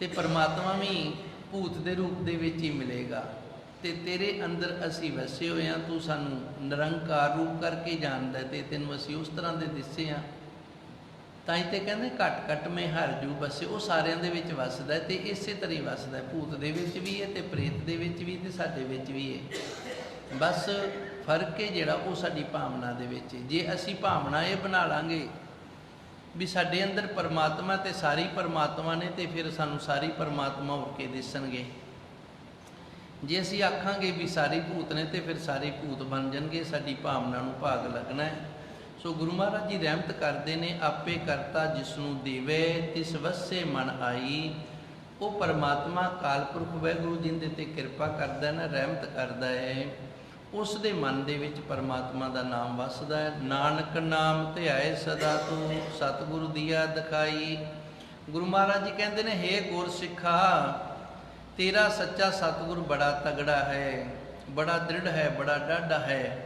ਤੇ ਪਰਮਾਤਮਾ ਵੀ ਭੂਤ ਦੇ ਰੂਪ ਦੇ ਵਿੱਚ ਹੀ ਮਿਲੇਗਾ। ਤੇ ਤੇਰੇ ਅੰਦਰ ਅਸੀਂ ਵਸੇ ਹੋਏ ਆ ਤੂੰ ਸਾਨੂੰ ਨਿਰੰਕਾਰ ਰੂਪ ਕਰਕੇ ਜਾਣਦਾ ਹੈ ਤੇ ਤੈਨੂੰ ਅਸੀਂ ਉਸ ਤਰ੍ਹਾਂ ਦੇ ਦਿਸੇ ਆ ਤਾਂ ਹੀ ਤੇ ਕਹਿੰਦੇ ਘਟ ਘਟ ਮੈਂ ਹਰ ਜੂ ਬਸੇ, ਉਹ ਸਾਰਿਆਂ ਦੇ ਵਿੱਚ ਵਸਦਾ ਹੈ ਤੇ ਇਸੇ ਤਰ੍ਹਾਂ ਹੀ ਵਸਦਾ ਭੂਤ ਦੇ ਵਿੱਚ ਵੀ ਹੈ ਤੇ ਪ੍ਰੇਤ ਦੇ ਵਿੱਚ ਵੀ ਤੇ ਸਾਡੇ ਵਿੱਚ ਵੀ ਹੈ। ਬਸ ਫ਼ਰਕ ਹੈ ਜਿਹੜਾ ਉਹ ਸਾਡੀ ਭਾਵਨਾ ਦੇ ਵਿੱਚ ਜੇ ਅਸੀਂ ਭਾਵਨਾ ਇਹ ਬਣਾ ਲਾਂਗੇ ਵੀ ਸਾਡੇ ਅੰਦਰ ਪਰਮਾਤਮਾ ਤੇ ਸਾਰੀ ਪਰਮਾਤਮਾ ਨੇ ਤੇ ਫਿਰ ਸਾਨੂੰ ਸਾਰੀ ਪਰਮਾਤਮਾ ਹੋ ਕੇ ਦਿਸਣਗੇ? ਜੇ ਅਸੀਂ ਆਖਾਂਗੇ ਵੀ ਸਾਰੀ ਭੂਤ ਨੇ ਤੇ ਫਿਰ ਸਾਰੇ ਭੂਤ ਬਣ ਜਾਣਗੇ, ਸਾਡੀ ਭਾਵਨਾ ਨੂੰ ਭਾਗ ਲੱਗਣਾ ਹੈ। ਸੋ ਗੁਰੂ ਮਹਾਰਾਜ ਜੀ ਰਹਿਮਤ ਕਰਦੇ ਨੇ, ਆਪੇ ਕਰਤਾ ਜਿਸ ਨੂੰ ਦੇਵੇ, ਤਿਸ ਵਸੇ ਮਨ ਆਈ। ਉਹ ਪਰਮਾਤਮਾ ਕਾਲਪੁਰਖ ਜੀ ਦੇ ਤੇ ਕਿਰਪਾ ਕਰਦਾ ਨਾ ਰਹਿਮਤ ਕਰਦਾ ਹੈ। ਉਸ ਦੇ ਮਨ ਦੇ ਵਿੱਚ ਪਰਮਾਤਮਾ ਦਾ ਨਾਮ ਵਸਦਾ ਹੈ। ਨਾਨਕ ਨਾਮ ਧਿਆਏ ਸਦਾ ਤੂੰ, ਸਤਿਗੁਰੂ ਦੀਆ ਦਿਖਾਈ। ਗੁਰੂ ਮਹਾਰਾਜ ਜੀ ਕਹਿੰਦੇ ਨੇ, ਹੇ ਗੁਰਸਿੱਖਾ, ਤੇਰਾ ਸੱਚਾ ਸਤਿਗੁਰ ਬੜਾ ਤਗੜਾ ਹੈ, ਬੜਾ ਦ੍ਰਿੜ ਹੈ, ਬੜਾ ਡਾਢਾ ਹੈ।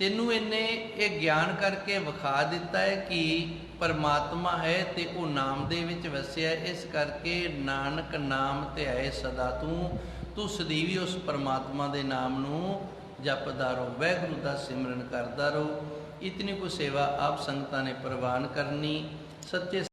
ਤੈਨੂੰ ਇਹਨੇ ਇਹ ਗਿਆਨ ਕਰਕੇ ਵਿਖਾ ਦਿੱਤਾ ਹੈ ਕਿ ਪਰਮਾਤਮਾ ਹੈ ਤੇ ਉਹ ਨਾਮ ਦੇ ਵਿੱਚ ਵਸਿਆ ਇਸ ਕਰਕੇ ਨਾਨਕ ਨਾਮ ਧਿਆਏ ਸਦਾ ਤੂੰ ਤੂੰ ਸਦੀਵੀ ਉਸ ਪਰਮਾਤਮਾ ਦੇ ਨਾਮ ਨੂੰ ਜਪਦਾ ਰਹੋ, ਵਾਹਿਗੁਰੂ ਦਾ ਸਿਮਰਨ ਕਰਦਾ ਰਹੋ। ਇਤਨੀ ਕੋ ਸੇਵਾ ਆਪ ਸੰਗਤਾਂ ਨੇ ਪ੍ਰਵਾਨ ਕਰਨੀ। ਸੱਚੇ